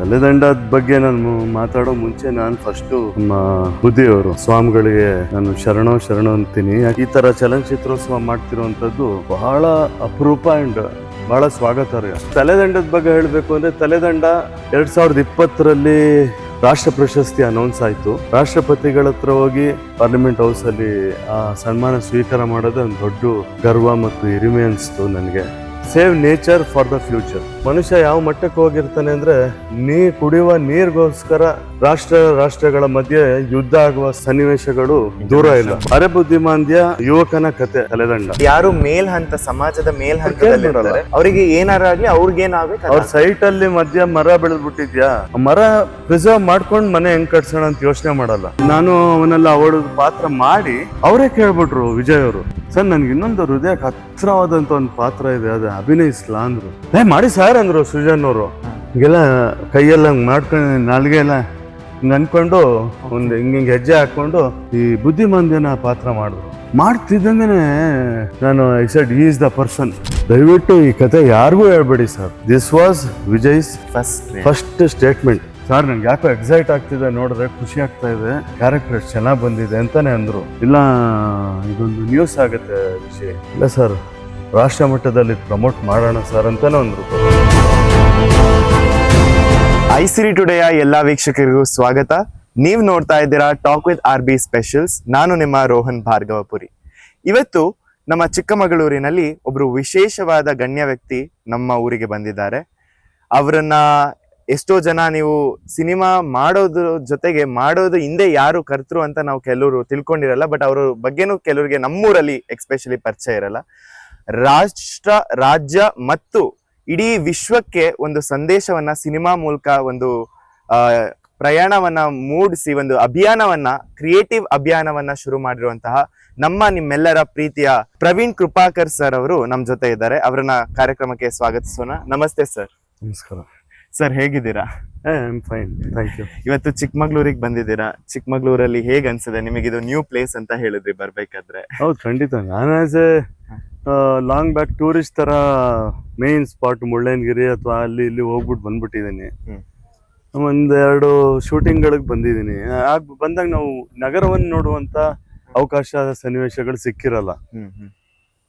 ತಲೆದಂಡದ ಬಗ್ಗೆ ನಾನು ಮಾತಾಡೋ ಮುಂಚೆ ನಾನು ಫಸ್ಟ್ ನಮ್ಮ ಬುದ್ಧಿಯವರು ಸ್ವಾಮಿಗಳಿಗೆ ನಾನು ಶರಣೋ ಶರಣೋ ಅಂತೀನಿ. ಈ ತರ ಚಲನಚಿತ್ರೋತ್ಸವ ಮಾಡ್ತಿರುವಂತದ್ದು ಬಹಳ ಅಪರೂಪ ಅಂಡ್ ಬಹಳ ಸ್ವಾಗತಾರ್ಹ. ತಲೆದಂಡದ ಬಗ್ಗೆ ಹೇಳಬೇಕು ಅಂದ್ರೆ ತಲೆದಂಡ ಎರಡ್ ಸಾವಿರದ ಇಪ್ಪತ್ತರಲ್ಲಿ ರಾಷ್ಟ್ರ ಪ್ರಶಸ್ತಿ ಅನೌನ್ಸ್ ಆಯ್ತು. ರಾಷ್ಟ್ರಪತಿಗಳ ಹತ್ರ ಹೋಗಿ ಪಾರ್ಲಿಮೆಂಟ್ ಹೌಸಲ್ಲಿ ಆ ಸನ್ಮಾನ ಸ್ವೀಕಾರ ಮಾಡೋದು ಒಂದು ದೊಡ್ಡ ಗರ್ವ ಮತ್ತು ಹಿರಿಮೆ ಅನಿಸ್ತು ನನಗೆ. Save nature for the future. ಮನುಷ್ಯ ಯಾವ ಮಟ್ಟಕ್ಕೆ ಹೋಗಿರ್ತಾನೆ ಅಂದ್ರೆ ನೀ ಕುಡಿಯುವ ನೀರಿಗೋಸ್ಕರ ರಾಷ್ಟ್ರ ರಾಷ್ಟ್ರಗಳ ಮಧ್ಯೆ ಯುದ್ಧ ಆಗುವ ಸನ್ನಿವೇಶಗಳು ದೂರ ಇಲ್ಲ. ಅರೆ ಬುದ್ಧಿಮಾಂದ್ಯ ಯುವಕನ ಕತೆ ತಲೆದಂಡ. ಯಾರು ಮೇಲ್ ಹಂತ ಸಮಾಜದ ಮೇಲ್ ಹಂತದಲ್ಲಿ ಅವರಿಗೆ ಏನಾರ ಆಗ್ಲಿ ಅವ್ರಿಗೇನಾಗ್ಬೇಕು ಅವ್ರ ಸೈಟ್ ಅಲ್ಲಿ ಮಧ್ಯ ಮರ ಬೆಳೆದ್ಬಿಟ್ಟಿದ್ಯಾ? ಮರ ಪ್ರಿಸರ್ವ್ ಮಾಡ್ಕೊಂಡು ಮನೆ ಹೆಂಗ್ ಕಟ್ಸೋಣ ಅಂತ ಯೋಚನೆ ಮಾಡಲ್ಲ. ನಾನು ಅವನೆಲ್ಲ ಅವಳ ಪಾತ್ರ ಮಾಡಿ ಅವರೇ ಕೇಳ್ಬಿಟ್ರು ವಿಜಯ್ ಅವರು. ಸರ್ ನನ್ಗೆ ಇನ್ನೊಂದು ಹೃದಯಕ್ಕೆ ಹತ್ರವಾದಂತ ಒಂದು ಪಾತ್ರ ಇದೆ ಅದೇ. ಅಭಿನಯಿಸ್ಲಾ ಅಂದ್ರು. ಏ ಮಾಡಿ ಸರ್ ಅಂದ್ರು ಸೃಜನ್ ಅವರು. ಹಿಂಗೆಲ್ಲ ಕೈಯೆಲ್ಲ ಹಂಗ್ ಮಾಡ್ಕೊಂಡು ನಾಲ್ಗೆ ಎಲ್ಲ ಹಿಂಗೆ ಅನ್ಕೊಂಡು ಒಂದು ಹಿಂಗೆ ಹಿಂಗೆ ಹೆಜ್ಜೆ ಹಾಕ್ಕೊಂಡು ಈ ಬುದ್ಧಿಮಾಂದ್ಯನ ಪಾತ್ರ ಮಾಡಿದ್ರು. ಮಾಡ್ತಿದ್ದಂಗೆ ನಾನು I said is the person. ದಯವಿಟ್ಟು ಈ ಕತೆ ಯಾರಿಗೂ ಹೇಳ್ಬೇಡಿ sir. This was Vijay's first first statement sir ನನ್ಗೆ ಯಾಕೋ ಎಕ್ಸೈಟ್ ಆಗ್ತಿದೆ ನೋಡಿದ್ರೆ ಖುಷಿ ಆಗ್ತಾ ಇದೆ. ಕ್ಯಾರೆಕ್ಟರ್ ಚೆನ್ನಾಗಿ ಬಂದಿದೆ ಅಂತಾನೆ ಅಂದ್ರು. ಇಲ್ಲ ಇದೊಂದು ನ್ಯೂಸ್ ಆಗುತ್ತೆ ವಿಷಯ. ಇಲ್ಲ ಸರ್ ರಾಷ್ಟ್ರ ಮಟ್ಟದಲ್ಲಿ ಪ್ರಮೋಟ್ ಮಾಡೋಣ ಸರ್ ಅಂತಾನೆ ಒಂದು ಐ ಸಿರಿ ಟುಡೇಯ ಎಲ್ಲ ವೀಕ್ಷಕರಿಗೂ ಸ್ವಾಗತ. ನೀವು ನೋಡ್ತಾ ಇದ್ದೀರಾ talk with R B specials ನಾನು ನಿಮ್ಮ ರೋಹನ್ ಭಾರ್ಗವಪುರಿ. ಇವತ್ತು ನಮ್ಮ ಚಿಕ್ಕಮಗಳೂರಿನಲ್ಲಿ ಒಬ್ರು ವಿಶೇಷವಾದ ಗಣ್ಯ ವ್ಯಕ್ತಿ ನಮ್ಮ ಊರಿಗೆ ಬಂದಿದ್ದಾರೆ. ಅವರನ್ನ ಎಷ್ಟೋ ಜನ ನೀವು ಸಿನಿಮಾ ಮಾಡೋದ್ರ ಜೊತೆಗೆ ಮಾಡೋದು ಹಿಂದೆ ಯಾರು ಕರ್ತರು ಅಂತ ನಾವು ಕೆಲವರು ತಿಳ್ಕೊಂಡಿರಲ್ಲ ಬಟ್ ಅವ್ರ ಬಗ್ಗೆನೂ ಕೆಲವರಿಗೆ ನಮ್ಮೂರಲ್ಲಿ ಎಕ್ಸ್ಪೆಷಲಿ ಪರಿಚಯ ಇರಲ್ಲ. ರಾಷ್ಟ್ರ ರಾಜ್ಯ ಮತ್ತು ಇಡೀ ವಿಶ್ವಕ್ಕೆ ಒಂದು ಸಂದೇಶವನ್ನ ಸಿನಿಮಾ ಮೂಲಕ ಒಂದು ಆ, ಪ್ರಯಾಣವನ್ನ ಮೂಡಿಸಿ ಒಂದು ಅಭಿಯಾನವನ್ನ ಕ್ರಿಯೇಟಿವ್ ಅಭಿಯಾನವನ್ನ ಶುರು ಮಾಡಿರುವಂತಹ ನಮ್ಮ ನಿಮ್ಮೆಲ್ಲರ ಪ್ರೀತಿಯ ಪ್ರವೀಣ್ ಕೃಪಾಕರ್ ಸರ್ ಅವರು ನಮ್ಮ ಜೊತೆ ಇದ್ದಾರೆ. ಅವರನ್ನ ಕಾರ್ಯಕ್ರಮಕ್ಕೆ ಸ್ವಾಗತಿಸೋಣ. ನಮಸ್ತೆ ಸರ್. ನಮಸ್ಕಾರ. ಸರ್ ಹೇಗಿದ್ದೀರಾ? ಫೈನ್ ಥ್ಯಾಂಕ್ ಯು ಇವತ್ತು ಚಿಕ್ಕಮಗಳೂರಿಗೆ ಬಂದಿದ್ದೀರಾ? ಚಿಕ್ಕಮಗ್ಳೂರಲ್ಲಿ ಹೇಗ್ ಅನ್ಸಿದೆ? ನಿಮಗೆ ಇದು ನ್ಯೂ ಪ್ಲೇಸ್ ಅಂತ ಹೇಳಿದ್ರಿ ಬರ್ಬೇಕಾದ್ರೆ. ಹೌದು ಖಂಡಿತ. ನಾನು as a long back tourist ತರ ಮೇನ್ ಸ್ಪಾಟ್ ಮುಳ್ಳಯ್ಯನಗಿರಿ ಅಥವಾ ಅಲ್ಲಿ ಇಲ್ಲಿ ಹೋಗ್ಬಿಟ್ಟು ಬಂದ್ಬಿಟ್ಟಿದ್ದೀನಿ ಹ್ಮ್. ಒಂದ್ ಎರಡು ಶೂಟಿಂಗ್ಗಳಿಗೆ ಬಂದಿದ್ದೀನಿ ಆಗ ಬಂದಾಗ ನಾವು ನಗರವನ್ನು ನೋಡುವಂತ ಅವಕಾಶ ಸನ್ನಿವೇಶಗಳು ಸಿಕ್ಕಿರಲ್ಲ.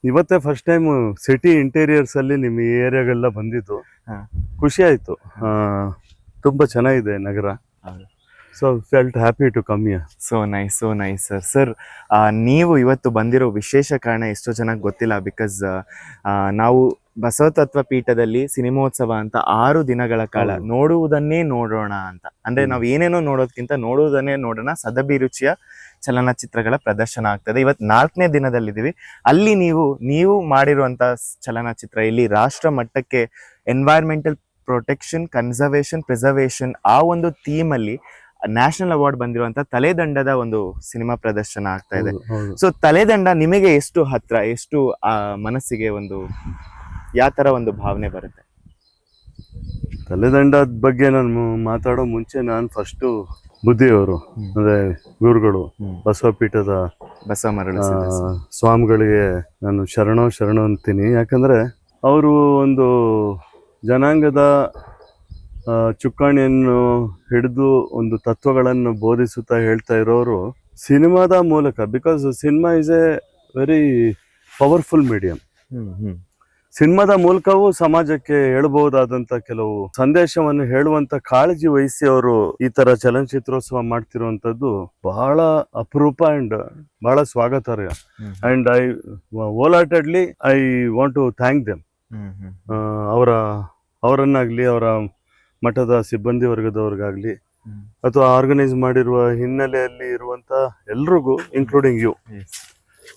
ಇವತ್ತೇ ಫಸ್ಟ್ ಟೈಮ್ ಸಿಟಿ ಇಂಟೀರಿಯರ್ಸ್ ಅಲ್ಲಿ ನಿಮ್ಮ ಈ ಏರಿಯಾಗೆಲ್ಲ ಬಂದಿದ್ದು. ಖುಷಿ ಆಯ್ತು. ತುಂಬಾ ಚೆನ್ನಾಗಿದೆ ನಗರ. So felt happy to come here so nice so nice sir sir ನೀವು ಇವತ್ತು ಬಂದಿರೋ ವಿಶೇಷ ಕಾರಣ ಎಷ್ಟೋ ಜನಕ್ಕೆ ಗೊತ್ತಿಲ್ಲ ಬಿಕಾಸ್ ನಾವು ಬಸವತತ್ವ ಪೀಠದಲ್ಲಿ ಸಿನಿಮೋತ್ಸವ ಅಂತ ಆರು ದಿನಗಳ ಕಾಲ ನೋಡುವುದನ್ನೇ ನೋಡೋಣ ಅಂತ. ಅಂದ್ರೆ ನಾವು ಏನೇನೋ ನೋಡೋದಕ್ಕಿಂತ ನೋಡುವುದನ್ನೇ ನೋಡೋಣ. ಸದಭಿರುಚಿಯ ಚಲನಚಿತ್ರಗಳ ಪ್ರದರ್ಶನ ಆಗ್ತದೆ. ಇವತ್ತು ನಾಲ್ಕನೇ ದಿನದಲ್ಲಿದ್ದೀವಿ. ಅಲ್ಲಿ ನೀವು ನೀವು ಮಾಡಿರುವಂಥ ಚಲನಚಿತ್ರ ಇಲ್ಲಿ ರಾಷ್ಟ್ರ ಮಟ್ಟಕ್ಕೆ ಎನ್ವೈರ್ಮೆಂಟಲ್ ಪ್ರೊಟೆಕ್ಷನ್ ಕನ್ಸರ್ವೇಷನ್ ಪ್ರಿಸರ್ವೇಷನ್ ಆ ಒಂದು ಥೀಮ್ ಅಲ್ಲಿ ನ್ಯಾಷನಲ್ ಅವಾರ್ಡ್ ಬಂದಿರುವಂತ ತಲೆದಂಡದ ಒಂದು ಸಿನಿಮಾ ಪ್ರದರ್ಶನ ಆಗ್ತಾ ಇದೆ. ಸೊ ತಲೆದಂಡ ನಿಮಗೆ ಎಷ್ಟು ಹತ್ರ ಎಷ್ಟು ಆ ಮನಸ್ಸಿಗೆ ಒಂದು ಯಾತರ ಒಂದು ಭಾವನೆ ಬರುತ್ತೆ? ತಲೆದಂಡದ ಬಗ್ಗೆ ನಾನು ಮಾತಾಡೋ ಮುಂಚೆ ನಾನು ಫಸ್ಟು ಬುದ್ಧಿಯವರು. ಅಂದ್ರೆ ಗುರುಗಳು ಬಸವಪೀಠದ ಬಸವ ಮರಳು ಆ, ಸ್ವಾಮಿಗಳಿಗೆ ನಾನು ಶರಣೋ ಶರಣೋ ಅಂತೀನಿ. ಯಾಕಂದ್ರೆ ಅವರು ಒಂದು ಜನಾಂಗದ ಚುಕ್ಕಾಣಿಯನ್ನು ಹಿಡಿದು ಒಂದು ತತ್ವಗಳನ್ನು ಬೋಧಿಸುತ್ತಾ ಹೇಳ್ತಾ ಇರೋರು ಸಿನಿಮಾದ ಮೂಲಕ because cinema is a very powerful medium ಸಿನಿಮಾದ ಮೂಲಕವೂ ಸಮಾಜಕ್ಕೆ ಹೇಳಬಹುದಾದಂತ ಕೆಲವು ಸಂದೇಶವನ್ನು ಹೇಳುವಂತ ಕಾಳಜಿ ವಹಿಸಿ ಅವರು ಈ ತರ ಚಲನಚಿತ್ರೋತ್ಸವ ಮಾಡ್ತಿರುವಂತದ್ದು ಬಹಳ ಅಪರೂಪ ಅಂಡ್ ಬಹಳ ಸ್ವಾಗತಾರ್ಹ. And I ultimately I want to thank them ಅವರ ಅವರನ್ನಾಗ್ಲಿ ಅವರ ಮಠದ ಸಿಬ್ಬಂದಿ ವರ್ಗದವ್ರಿಗಾಗ್ಲಿ ಅಥವಾ ಆರ್ಗನೈಸ್ ಮಾಡಿರುವ ಹಿನ್ನೆಲೆಯಲ್ಲಿ ಇರುವಂತ ಎಲ್ರಿಗೂ including you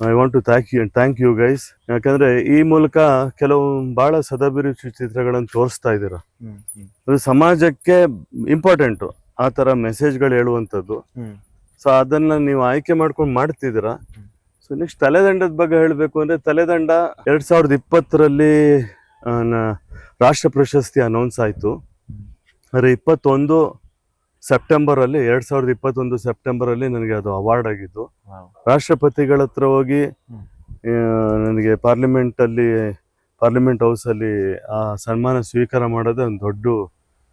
I want to thank you thank you guys ಯಾಕಂದ್ರೆ ಈ ಮೂಲಕ ಕೆಲವು ಬಹಳ ಸದಾಭಿರುಚಿ ಚಿತ್ರಗಳನ್ನು ತೋರಿಸ್ತಾ ಇದ್ದೀರಾ? ಅದು ಸಮಾಜಕ್ಕೆ ಇಂಪಾರ್ಟೆಂಟು ಆ ತರ ಮೆಸೇಜ್ಗಳು ಹೇಳುವಂತದ್ದು ಸೊ ಅದನ್ನ ನೀವು ಆಯ್ಕೆ ಮಾಡ್ಕೊಂಡು ಮಾಡ್ತಿದ್ದೀರಾ. ಸೊ ನೆಕ್ಸ್ಟ್ ತಲೆದಂಡದ ಬಗ್ಗೆ ಹೇಳಬೇಕು ಅಂದ್ರೆ ತಲೆದಂಡ ಎರಡ್ ಸಾವಿರದ ಇಪ್ಪತ್ತರಲ್ಲಿ ರಾಷ್ಟ್ರ ಪ್ರಶಸ್ತಿ ಅನೌನ್ಸ್ ಆಯಿತು. ಆದರೆ ಇಪ್ಪತ್ತೊಂದು ಸೆಪ್ಟೆಂಬರಲ್ಲಿ ಎರಡು ಸಾವಿರದ ಇಪ್ಪತ್ತೊಂದು ಸೆಪ್ಟೆಂಬರಲ್ಲಿ ನನಗೆ ಅದು ಅವಾರ್ಡ್ ಆಗಿದ್ದು. ರಾಷ್ಟ್ರಪತಿಗಳ ಹತ್ರ ಹೋಗಿ ನನಗೆ ಪಾರ್ಲಿಮೆಂಟಲ್ಲಿ ಪಾರ್ಲಿಮೆಂಟ್ ಹೌಸಲ್ಲಿ ಆ ಸನ್ಮಾನ ಸ್ವೀಕಾರ ಮಾಡೋದೇ ಒಂದು ದೊಡ್ಡ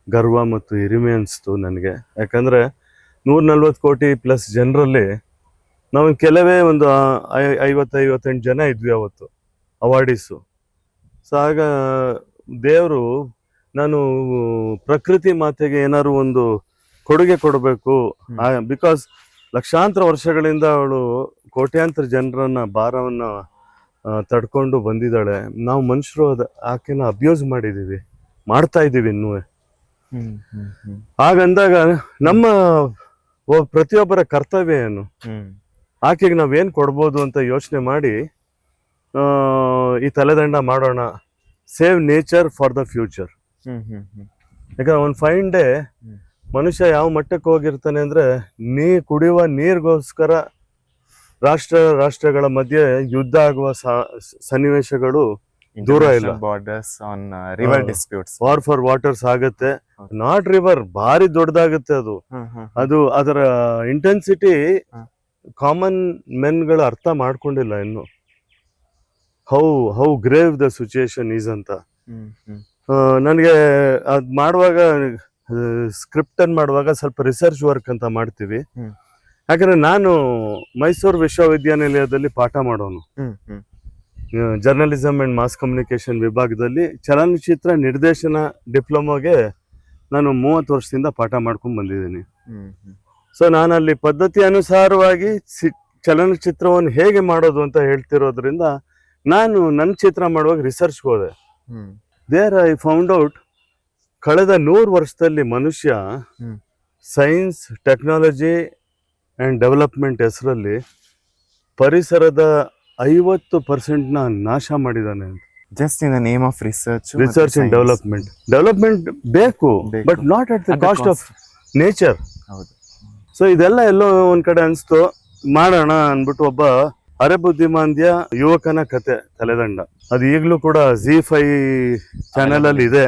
ಗರ್ವ ಮತ್ತು ಹಿರಿಮೆ ಅನಿಸ್ತು ನನಗೆ. ಯಾಕಂದರೆ ನೂರ ನಲ್ವತ್ತು ಕೋಟಿ ಪ್ಲಸ್ ಜನರಲ್ಲಿ ನಾವು ಕೆಲವೇ ಒಂದು ಐವತ್ತು ಐವತ್ತೆಂಟು ಜನ ಇದ್ವಿ ಅವತ್ತು ಅವಾರ್ಡೀಸು ಸೊ ಆಗ ದೇವರು ನಾನು ಪ್ರಕೃತಿ ಮಾತೆಗೆ ಏನಾದ್ರು ಒಂದು ಕೊಡುಗೆ ಕೊಡಬೇಕು. ಬಿಕಾಸ್ ಲಕ್ಷಾಂತರ ವರ್ಷಗಳಿಂದ ಅವಳು ಕೋಟ್ಯಾಂತರ ಜನರನ್ನ ಭಾರವನ್ನ ತಡ್ಕೊಂಡು ಬಂದಿದ್ದಾಳೆ. ನಾವು ಮನುಷ್ಯರು ಅದ ಆಕೆನ ಅಬ್ಯೂಸ್ ಮಾಡಿದೀವಿ ಮಾಡ್ತಾ ಇದ್ದೀವಿ ಇನ್ನೂ ಹಾಗಂದಾಗ ನಮ್ಮ ಪ್ರತಿಯೊಬ್ಬರ ಕರ್ತವ್ಯ ಏನು? ಆಕೆಗೆ ನಾವೇನು ಕೊಡ್ಬೋದು ಅಂತ ಯೋಚನೆ ಮಾಡಿ ಈ ತಲೆದಂಡ ಮಾಡೋಣ. Save nature for the future ಯಾಕಂದ್ರೆ ಒಂದು ಫೈನ್ ಡೇ. ಮನುಷ್ಯ ಯಾವ ಮಟ್ಟಕ್ಕೆ ಹೋಗಿರ್ತಾನೆ ಅಂದ್ರೆ ನೀ ಕುಡಿಯುವ ನೀರಿಗೋಸ್ಕರ ರಾಷ್ಟ್ರ ರಾಷ್ಟ್ರಗಳ ಮಧ್ಯೆ ಯುದ್ಧ ಆಗುವ ಸನ್ನಿವೇಶಗಳು ದೂರ ಇಲ್ಲ. Borders on river. Disputes war for waters ಆಗುತ್ತೆ. ನಾಟ್ ರಿವರ್ ಭಾರಿ ದೊಡ್ಡದಾಗುತ್ತೆ ಅದು. ಅದು ಅದರ ಇಂಟೆನ್ಸಿಟಿ. ಕಾಮನ್ ಮೆನ್ಗಳು ಅರ್ಥ ಮಾಡ್ಕೊಂಡಿಲ್ಲ ಇನ್ನು. How how grave the situation is ಅಂತ. ನನಗೆ ಅದು ಮಾಡುವಾಗ ಸ್ಕ್ರಿಪ್ಟ್ ಅನ್ನು ಮಾಡುವಾಗ ಸ್ವಲ್ಪ ರಿಸರ್ಚ್ ವರ್ಕ್ ಅಂತ ಮಾಡ್ತೀವಿ. ಯಾಕಂದ್ರೆ ನಾನು ಮೈಸೂರು ವಿಶ್ವವಿದ್ಯಾನಿಲಯದಲ್ಲಿ ಪಾಠ ಮಾಡೋನು. ಜರ್ನಲಿಸಮ್ ಅಂಡ್ ಮಾಸ್ ಕಮ್ಯುನಿಕೇಶನ್ ವಿಭಾಗದಲ್ಲಿ ಚಲನಚಿತ್ರ ನಿರ್ದೇಶನ ಡಿಪ್ಲೊಮಾಗೆ ನಾನು ಮೂವತ್ತು ವರ್ಷದಿಂದ ಪಾಠ ಮಾಡ್ಕೊಂಡು ಬಂದಿದ್ದೀನಿ. ಸೊ ನಾನು ಅಲ್ಲಿ ಪದ್ಧತಿ ಅನುಸಾರವಾಗಿ ಸಿ- ಚಲನಚಿತ್ರವನ್ನು ಹೇಗೆ ಮಾಡೋದು ಅಂತ ಹೇಳ್ತಿರೋದ್ರಿಂದ ನಾನು ನನ್ನ ಚಿತ್ರ ಮಾಡುವಾಗ ರಿಸರ್ಚ್ಗೆ ಹೋದೆ. ದೇರ್ ಐ ಫೌಂಡ್ ಔಟ್ ಕಳೆದ ನೂರು ವರ್ಷದಲ್ಲಿ ಮನುಷ್ಯ. ಸೈನ್ಸ್ ಟೆಕ್ನಾಲಜಿ ಆ್ಯಂಡ್ ಡೆವಲಪ್ಮೆಂಟ್ ಹೆಸರಲ್ಲಿ ಪರಿಸರದ ಐವತ್ತು ಪರ್ಸೆಂಟ್ನ ನಾಶ ಮಾಡಿದ್ದಾನೆ just in the name of research research and development development ಬೇಕು ಬೇಕು. But not at the cost of nature ಹೌದು. ಸೊ ಇದೆಲ್ಲ ಎಲ್ಲೋ ಒಂದು ಕಡೆ ಅನಿಸ್ತು ಮಾಡೋಣ ಅಂದ್ಬಿಟ್ಟು ಒಬ್ಬ ಅರೆ ಬುದ್ಧಿಮಾಂದ್ಯ ಯುವಕನ ಕತೆ ತಲೆದಂಡ. ಅದು ಈಗಲೂ ಕೂಡ ಝೀ ಫೈ ಚಾನೆಲ್ ಅಲ್ಲಿ ಇದೆ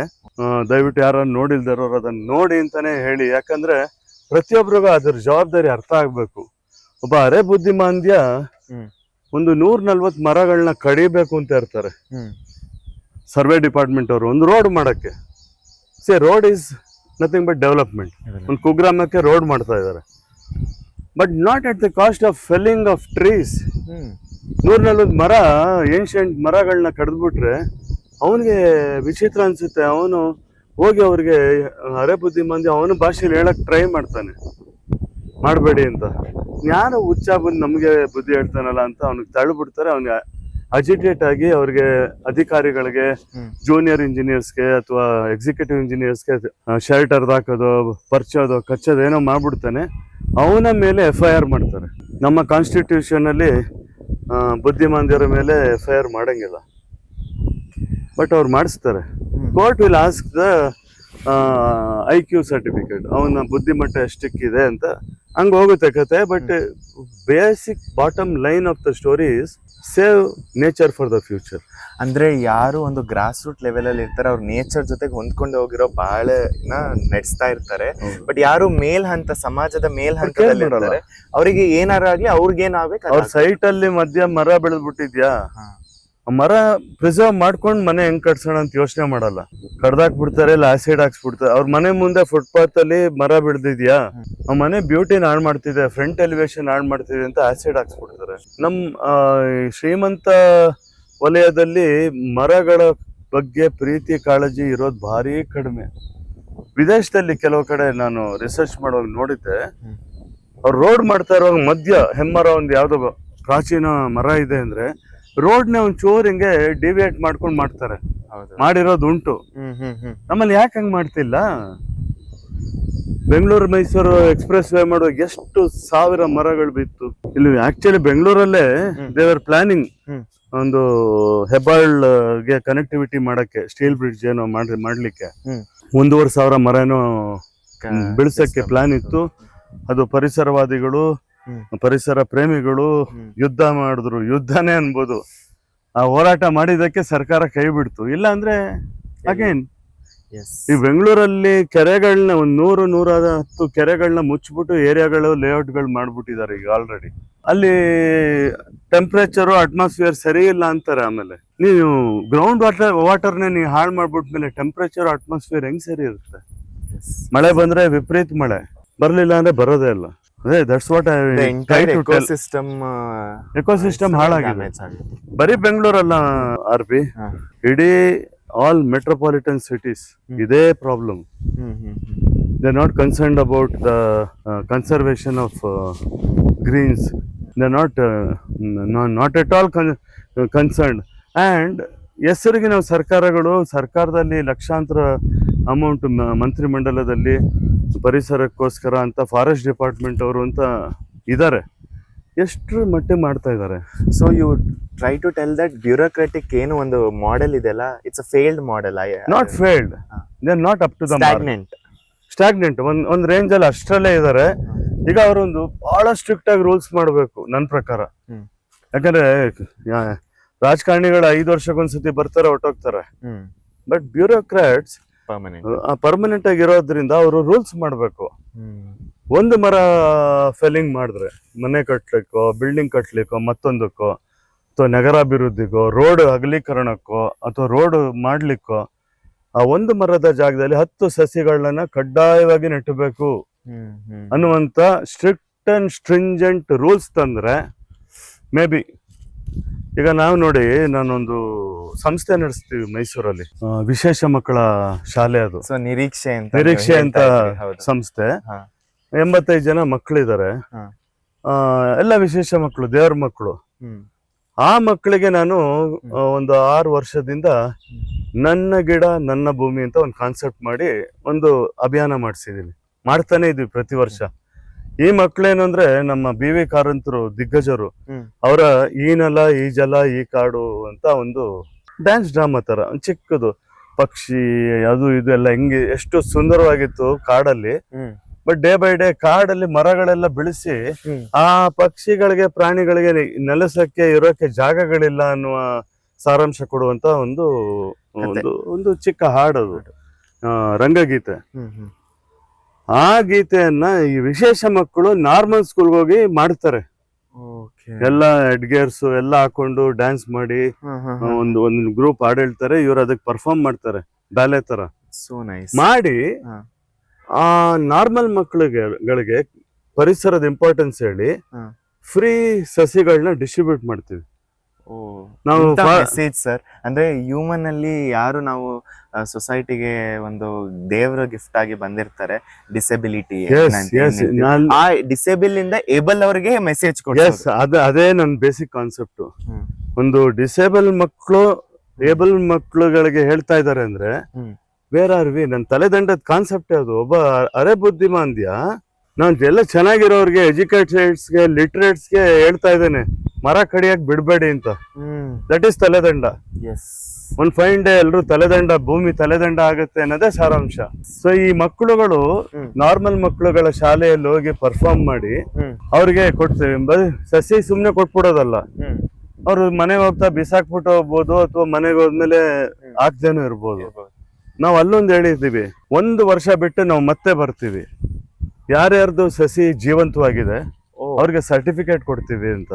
ದಯವಿಟ್ಟು ಯಾರು ನೋಡಿಲ್ದಿರೋರು ಅದನ್ನ ನೋಡಿ ಅಂತಾನೆ ಹೇಳಿ. ಯಾಕಂದ್ರೆ ಪ್ರತಿಯೊಬ್ಬರಿಗೂ ಅದ್ರ ಜವಾಬ್ದಾರಿ ಅರ್ಥ ಆಗ್ಬೇಕು. ಒಬ್ಬ ಅರೆ ಬುದ್ಧಿಮಾಂದ್ಯ ಒಂದು ನೂರ್ ನಲ್ವತ್ ಮರಗಳನ್ನ ಕಡಿಬೇಕು ಅಂತ ಇರ್ತಾರೆ ಸರ್ವೆ ಡಿಪಾರ್ಟ್ಮೆಂಟ್ ಅವರು ಒಂದು ರೋಡ್ ಮಾಡಕ್ಕೆ. Say road is nothing but development ಒಂದು ಕುಗ್ರಾಮಕ್ಕೆ ರೋಡ್ ಮಾಡ್ತಾ ಇದ್ದಾರೆ. But not at the cost of felling of trees ನೂರ ನಲ್ವತ್ತು ಮರ ಏನ್ಷಿಯಂಟ್ ಮರಗಳನ್ನ ಕಡಿದ್ಬಿಟ್ರೆ ಅವನಿಗೆ ವಿಚಿತ್ರ ಅನ್ಸುತ್ತೆ. ಅವನು ಹೋಗಿ ಅವ್ರಿಗೆ ಅರೆ ಬುದ್ಧಿ ಮಂದಿ ಅವನ ಭಾಷೆಯಲ್ಲಿ ಹೇಳಕ್ ಟ್ರೈ ಮಾಡ್ತಾನೆ. ಮಾಡಬೇಡಿ ಅಂತ. ಯಾರು ಹುಚ್ಚ ಬಂದು ನಮಗೆ ಬುದ್ಧಿ ಹೇಳ್ತಾನಲ್ಲ ಅಂತ ಅವ್ನಿಗೆ ತಳ್ಳಿಬಿಡ್ತಾರೆ ಅವ್ನಿಗೆ ಅಜಿಟೇಟ್ ಆಗಿ ಅವ್ರಿಗೆ ಅಧಿಕಾರಿಗಳಿಗೆ. ಜೂನಿಯರ್ ಇಂಜಿನಿಯರ್ಸ್ಗೆ ಅಥವಾ ಎಕ್ಸಿಕ್ಯೂಟಿವ್ ಇಂಜಿನಿಯರ್ಸ್ಗೆ ಶರ್ಟ್ ಹಾಕೋದು ಪರ್ಚೋದು ಕಚ್ಚೋದು ಏನೋ ಮಾಡ್ಬಿಡ್ತಾನೆ. ಅವನ ಮೇಲೆ ಎಫ್ ಐ ಆರ್ ಮಾಡ್ತಾರೆ. ನಮ್ಮ ಕಾನ್ಸ್ಟಿಟ್ಯೂಷನ್ ಅಲ್ಲಿ ಆ, ಬುದ್ಧಿಮಾಂದ್ಯರ ಮೇಲೆ ಎಫ್ ಐ ಆರ್ ಮಾಡಂಗಿಲ್ಲ. ಬಟ್ ಅವ್ರು ಮಾಡಿಸ್ತಾರೆ. Court will ask the I Q certificate ಅವನ ಬುದ್ಧಿಮಟ್ಟ ಎಷ್ಟಕ್ಕಿದೆ ಅಂತ ಹಂಗೆ ಹೋಗುತ್ತೆ ಕತೆ but basic bottom line of the story is save nature for the future ಅಂದ್ರೆ ಯಾರು ಒಂದು ಗ್ರಾಸ್ ರೂಟ್ ಲೆವೆಲಲ್ಲಿ ಇರ್ತಾರೆ ಅವ್ರು ನೇಚರ್ ಜೊತೆಗೆ ಹೊಂದ್ಕೊಂಡು ಹೋಗಿರೋ ಬಾಳೆನ ನಡೆಸ್ತಾ ಇರ್ತಾರೆ. ಬಟ್ ಯಾರು ಮೇಲ್ ಹಂತ ಸಮಾಜದ ಮೇಲ್ ಹಂತದಲ್ಲಿ. ಇರ್ತಾರೆ ಅವರಿಗೆ ಏನಾರ ಆಗ್ಲಿ ಅವ್ರಿಗೆ ಏನಾಗ್ಬೇಕು ಅವ್ರ ಸೈಟ್ ಅಲ್ಲಿ ಮಧ್ಯ ಮರ ಬೆಳೆದ್ಬಿಟ್ಟಿದ್ಯಾ? ಮರ ಪ್ರಿಸರ್ವ್ ಮಾಡ್ಕೊಂಡು ಮನೆ ಹೆಂಗ್ ಕಟ್ಸೋಣ ಅಂತ ಯೋಚನೆ ಮಾಡಲ್ಲ. ಕಡ್ದಾಕ್ ಬಿಡ್ತಾರೆ ಇಲ್ಲ ಆಸಿಡ್ ಹಾಕ್ಸ್ಬಿಡ್ತಾರೆ. ಅವ್ರ ಮನೆ ಮುಂದೆ ಫುಟ್ಪಾತ್ ಅಲ್ಲಿ ಮರ ಬಿಡ್ದಿದ್ಯಾ? ಆ ಮನೆ ಬ್ಯೂಟಿನ ಹಾಳು ಮಾಡ್ತಿದೆ ಫ್ರಂಟ್ ಎಲಿವೇಶನ್ ಹಾಳು ಮಾಡ್ತಿದೆ ಅಂತ ಆಸಿಡ್ ಹಾಕ್ಸ್ಬಿಡ್ತಾರೆ. ನಮ್ ಶ್ರೀಮಂತ ವಲಯದಲ್ಲಿ ಮರಗಳ ಬಗ್ಗೆ ಪ್ರೀತಿ, ಕಾಳಜಿ ಇರೋದು ಭಾರಿ ಕಡಿಮೆ. ವಿದೇಶದಲ್ಲಿ ಕೆಲವು ಕಡೆ ನಾನು ರಿಸರ್ಚ್ ಮಾಡುವಾಗ ನೋಡಿದ್ದೆ. ಅವ್ರು ರೋಡ್ ಮಾಡ್ತಾ ಇರುವಾಗ ಮಧ್ಯ ಹೆಮ್ಮರ ಒಂದು ಯಾವುದೋ ಪ್ರಾಚೀನ ಮರ ಇದೆ ಅಂದ್ರೆ ರೋಡ್ನ ಒಂದ್ ಚೂರ್ ಹಿಂಗೆ ಡಿವಿಯೇಟ್ ಮಾಡ್ಕೊಂಡು ಮಾಡ್ತಾರೆ ಮಾಡಿರೋದು ಉಂಟು ನಮ್ಮಲ್ಲಿ ಯಾಕೆ ಹಂಗ್ ಮಾಡ್ತಿಲ್ಲ ಬೆಂಗಳೂರು ಮೈಸೂರು ಎಕ್ಸ್ಪ್ರೆಸ್ ವೇ ಮಾಡುವಾಗ ಎಷ್ಟು ಸಾವಿರ ಮರಗಳು ಬಿತ್ತು ಇಲ್ಲಿ ಆಕ್ಚುಲಿ ಬೆಂಗಳೂರಲ್ಲೇ. ದೇವರ್ ಪ್ಲಾನಿಂಗ್. ಒಂದು ಹೆಬ್ಬಾಳ್ಗೆ ಕನೆಕ್ಟಿವಿಟಿ ಮಾಡಕ್ಕೆ ಸ್ಟೀಲ್ ಬ್ರಿಡ್ಜ್ ಏನೋ ಮಾಡಿ ಮಾಡ್ಲಿಕ್ಕೆ. ಒಂದೂವರೆ ಸಾವಿರ ಮರನೋ ಬೆಳ್ಸಕ್ಕೆ ಪ್ಲಾನ್ ಇತ್ತು ಅದು ಪರಿಸರವಾದಿಗಳು. ಪರಿಸರ ಪ್ರೇಮಿಗಳು ಯುದ್ಧ ಮಾಡಿದ್ರು. ಯುದ್ಧನೇ ಅನ್ಬೋದು. ಆ ಹೋರಾಟ ಮಾಡಿದಕ್ಕೆ ಸರ್ಕಾರ ಕೈ ಬಿಡ್ತು. ಇಲ್ಲ ಅಂದ್ರೆ ಅಗೇನ್. ಈ ಬೆಂಗಳೂರಲ್ಲಿ ಕೆರೆಗಳನ್ನ ಒಂದ್ ನೂರು ನೂರ ಹತ್ತು ಕೆರೆಗಳನ್ನ ಮುಚ್ಚಿಬಿಟ್ಟು ಏರಿಯಾಗಳು ಲೇಔಟ್ಗಳು ಮಾಡ್ಬಿಟ್ಟಿದ್ದಾರೆ ಈಗ ಆಲ್ರೆಡಿ ಅಲ್ಲಿ ಟೆಂಪ್ರೇಚರು ಅಟ್ಮಾಸ್ಫಿಯರ್ ಸರಿ ಇಲ್ಲ ಅಂತಾರೆ ಆಮೇಲೆ. ನೀವು ಗ್ರೌಂಡ್ ವಾಟರ್ ವಾಟರ್ನೇ ನೀವು ಹಾಳು ಮಾಡ್ಬಿಟ್ಮೇಲೆ ಟೆಂಪ್ರೇಚರ್ ಅಟ್ಮಾಸ್ಫಿಯರ್ ಹೆಂಗ್ ಸರಿ ಇರುತ್ತೆ? ಮಳೆ ಬಂದ್ರೆ ವಿಪರೀತ ಮಳೆ. ಬರ್ಲಿಲ್ಲ ಅಂದ್ರೆ ಬರೋದೇ ಇಲ್ಲ. ಅದೇ ದಟ್ಸ್ ವಾಟ್ ಐ ಎಕೋಸಿಸ್ಟಮ್ ಹಾಳಾಗಿದೆ. ಬರೀ ಬೆಂಗಳೂರಲ್ಲ ಆರ್ ಪಿ. ಇಡೀ ಆಲ್ ಮೆಟ್ರೋಪಾಲಿಟನ್ ಸಿಟೀಸ್ ಇದೇ problem are. They not concerned about the conservation of greens they not not at all concern and ಹೆಸರಿಗೆ ನಾವು ಸರ್ಕಾರಗಳು ಸರ್ಕಾರದಲ್ಲಿ ಲಕ್ಷಾಂತರ ಅಮೌಂಟ್ ಮಂತ್ರಿಮಂಡಲದಲ್ಲಿ ಪರಿಸರಕ್ಕೋಸ್ಕರ ಅಂತ ಫಾರೆಸ್ಟ್ ಡಿಪಾರ್ಟ್ಮೆಂಟ್ ಅವರು ಅಂತ ಇದ್ದಾರೆ. ಎಷ್ಟರ ಮಟ್ಟಿಗೆ ಮಾಡ್ತಾ ಇದ್ದಾರೆ? So you try to tell that bureaucratic ಏನು ಒಂದು ಮಾಡೆಲ್ ಇದೆಲ್ಲ it's a failed model I not failed they are not up to the stagnant stagnant ಒಂದು ಒಂದು ರೇಂಜ್ ಅಲ್ಲಿ ಅಷ್ಟರಲ್ಲೇ ಇದ್ದಾರೆ. ಈಗ ಅವರೊಂದು ಬಹಳ ಸ್ಟ್ರಿಕ್ಟ್ ಆಗಿ ರೂಲ್ಸ್ ಮಾಡಬೇಕು ನನ್ನ ಪ್ರಕಾರ. ಯಾಕಂದ್ರೆ ರಾಜಕಾರಣಿಗಳು ಐದು ವರ್ಷಕ್ಕೊಂದ್ಸತಿ ಬರ್ತಾರೆ ಹೊಟ್ಟೋಗ್ತಾರೆ ಬಟ್ ಬ್ಯೂರೋಕ್ರಾಟ್ಸ್ ಪರ್ಮನೆಂಟ್ ಆಗಿರೋದ್ರಿಂದ ಆಗಿ ಇರೋದ್ರಿಂದ ಅವರು ರೂಲ್ಸ್ ಮಾಡಬೇಕು. ಒಂದು ಮರ ಫೆಲ್ಲಿಂಗ್ ಮಾಡಿದ್ರೆ ಮನೆ ಕಟ್ಲಿಕ್ಕೋ ಬಿಲ್ಡಿಂಗ್ ಕಟ್ಲಿಕ್ಕೋ ಮತ್ತೊಂದಕ್ಕೋ ಅಥವಾ ನಗರಾಭಿವೃದ್ಧಿಗೋ ರೋಡ್ ಅಗಲೀಕರಣಕ್ಕೋ ಅಥವಾ ರೋಡ್ ಮಾಡ್ಲಿಕ್ಕೋ ಆ ಒಂದು ಮರದ ಜಾಗದಲ್ಲಿ ಹತ್ತು ಸಸಿಗಳನ್ನ ಕಡ್ಡಾಯವಾಗಿ ನೆಟ್ಟಬೇಕು. ಅನ್ನುವಂತ ಸ್ಟ್ರಿಕ್ಟ್ ಅಂಡ್ ಸ್ಟ್ರಿಂಜೆಂಟ್ ರೂಲ್ಸ್ ತಂದ್ರೆ ಮೇ ಬಿ ಈಗ ನಾವು ನೋಡಿ ನಾನೊಂದು ಸಂಸ್ಥೆ ನಡೆಸ್ತೀವಿ ಮೈಸೂರಲ್ಲಿ. ವಿಶೇಷ ಮಕ್ಕಳ ಶಾಲೆ ಅದು. ಸೊ ನಿರೀಕ್ಷೆ ಅಂತ ನಿರೀಕ್ಷೆ ಅಂತ ಸಂಸ್ಥೆ. ಎಂಬತ್ತೈದು ಜನ ಮಕ್ಕಳಿದ್ದಾರೆ. ಎಲ್ಲ ವಿಶೇಷ ಮಕ್ಕಳು ದೇವ್ರ ಮಕ್ಕಳು. ಆ ಮಕ್ಕಳಿಗೆ ನಾನು ಒಂದು ಆರು ವರ್ಷದಿಂದ ನನ್ನ ಗಿಡ ನನ್ನ ಭೂಮಿ ಅಂತ ಒಂದು ಕಾನ್ಸೆಪ್ಟ್ ಮಾಡಿ ಒಂದು ಅಭಿಯಾನ ಮಾಡಿಸಿದೀವಿ ಮಾಡ್ತಾನೆ ಇದ್ವಿ ಪ್ರತಿ ವರ್ಷ. ಈ ಮಕ್ಕಳೇನು ಅಂದ್ರೆ ನಮ್ಮ ಬಿ ವಿ ಕಾರಂತರು ದಿಗ್ಗಜರು. ಅವರ ಈ ನೆಲ ಈ ಜಲ ಈ ಕಾಡು ಅಂತ ಒಂದು ಡ್ಯಾನ್ಸ್ ಡ್ರಾಮಾ ತರ ಚಿಕ್ಕದು. ಪಕ್ಷಿ ಅದು ಇದು ಎಲ್ಲ ಹೆಂಗೆ ಎಷ್ಟು ಸುಂದರವಾಗಿತ್ತು ಕಾಡಲ್ಲಿ. ಬಟ್ ಡೇ ಬೈ ಡೇ ಕಾಡಲ್ಲಿ ಮರಗಳೆಲ್ಲ ಬೆಳೆಸಿ ಆ ಪಕ್ಷಿಗಳಿಗೆ ಪ್ರಾಣಿಗಳಿಗೆ ನೆಲೆಸಕ್ಕೆ ಇರೋಕೆ ಜಾಗಗಳಿಲ್ಲ ಅನ್ನುವ ಸಾರಾಂಶ ಕೊಡುವಂತ ಒಂದು ಒಂದು ಒಂದು ಚಿಕ್ಕ ಹಾಡದು. ರಂಗಗೀತೆ. ಆ ಗೀತೆಯನ್ನ ಈ ವಿಶೇಷ ಮಕ್ಕಳು ನಾರ್ಮಲ್ ಸ್ಕೂಲ್ಗೆ ಹೋಗಿ ಮಾಡ್ತಾರೆ. ಎಲ್ಲ ಹೆಡ್ಗೇರ್ಸ್ ಎಲ್ಲ ಹಾಕೊಂಡು ಡ್ಯಾನ್ಸ್ ಮಾಡಿ ಒಂದು ಒಂದು ಗ್ರೂಪ್ ಹಾಡು ಹೇಳ್ತಾರೆ ಇವ್ರು ಅದಕ್ಕೆ ಪರ್ಫಾರ್ಮ್ ಮಾಡ್ತಾರೆ ಬ್ಯಾಲೆ ತರ. ಸೋ ನೈಸ್ ಮಾಡಿ ಆ ನಾರ್ಮಲ್ ಮಕ್ಕಳಿಗೆ ಗಳಿಗೆ ಪರಿಸರದ ಇಂಪಾರ್ಟೆನ್ಸ್ ಹೇಳಿ ಫ್ರೀ ಸಸಿಗಳನ್ನ ಡಿಸ್ಟ್ರಿಬ್ಯೂಟ್ ಮಾಡ್ತೀವಿ. ನಾವು ಮೆಸೇಜ್ ಸರ್ ಅಂದ್ರೆ ಹ್ಯೂಮನ್ ಅಲ್ಲಿ ಯಾರು ನಾವು ಸೊಸೈಟಿಗೆ ಒಂದು ದೇವರ ಗಿಫ್ಟ್ ಆಗಿ ಬಂದಿರ್ತಾರೆ ಡಿಸೆಬಿಲಿಟಿ ಆ ಡಿಸೇಬಲ್ ಇಂದ ಏಬಲ್ ಅವರಿಗೆ ಮೆಸೇಜ್ ಎಸ್ ಕೊಡ್ತಾರೆ ಅದ ಅದೇ ನನ್ನ ಬೇಸಿಕ್ ಕಾನ್ಸೆಪ್ಟ್ ಒಂದು ಡಿಸೇಬಲ್ ಮಕ್ಕಳು ಏಬಲ್ ಮಕ್ಕಳುಗಳಿಗೆ ಹೇಳ್ತಾ ಇದ್ದಾರೆ ಅಂದ್ರೆ ವೇರ್ ಆರ್ ವಿ ನನ್ನ ತಲೆದಂಡದ ಕಾನ್ಸೆಪ್ಟ್ ಯಾವುದು? ಒಬ್ಬ ಅರೆ ಬುದ್ಧಿಮಾಂದ್ಯ ನಾನು ಎಲ್ಲ ಚೆನ್ನಾಗಿರೋರ್ಗೆ ಎಜುಕೇಟೆಡ್ಸ್ಗೆ ಲಿಟ್ರೇಟ್ಸ್ಗೆ ಹೇಳ್ತಾ ಇದ್ದೇನೆ. ಮರ ಕಡಿಯಕ್ ಬಿಡಬೇಡಿ ಅಂತ. ದಟ್ ಈಸ್ ತಲೆದಂಡ. ಒನ್ ಒಂದ್ ಫೈನ್ ಡೇ ಎಲ್ಲರೂ ತಲೆದಂಡ ಭೂಮಿ ತಲೆದಂಡ ಆಗುತ್ತೆ ಅನ್ನೋದೇ ಸಾರಾಂಶ. ಸೊ ಈ ಮಕ್ಕಳುಗಳು. ನಾರ್ಮಲ್ ಮಕ್ಕಳುಗಳ ಶಾಲೆಯಲ್ಲಿ ಹೋಗಿ ಪರ್ಫಾರ್ಮ್ ಮಾಡಿ ಅವ್ರಿಗೆ ಕೊಡ್ತೇವೆ. ಸಸಿ ಸುಮ್ನೆ ಕೊಟ್ಬಿಡೋದಲ್ಲ. ಅವ್ರು ಮನೆಗೆ ಹೋಗ್ತಾ ಬಿಸಾಕ್ಬಿಟ್ಟು ಹೋಗ್ಬೋದು ಅಥವಾ ಮನೆಗೆ ಹೋದ್ಮೇಲೆ ಹಾಕ್ದೇನೂ ಇರ್ಬೋದು. ನಾವು ಅಲ್ಲೊಂದು ಹೇಳಿದ್ದೀವಿ. ಒಂದು ವರ್ಷ ಬಿಟ್ಟು ನಾವು ಮತ್ತೆ ಬರ್ತೀವಿ. ಯಾರ್ಯಾರ್ದು ಸಸಿ ಜೀವಂತವಾಗಿದೆ ಅವ್ರಿಗೆ ಸರ್ಟಿಫಿಕೇಟ್ ಕೊಡ್ತೀವಿ ಅಂತ.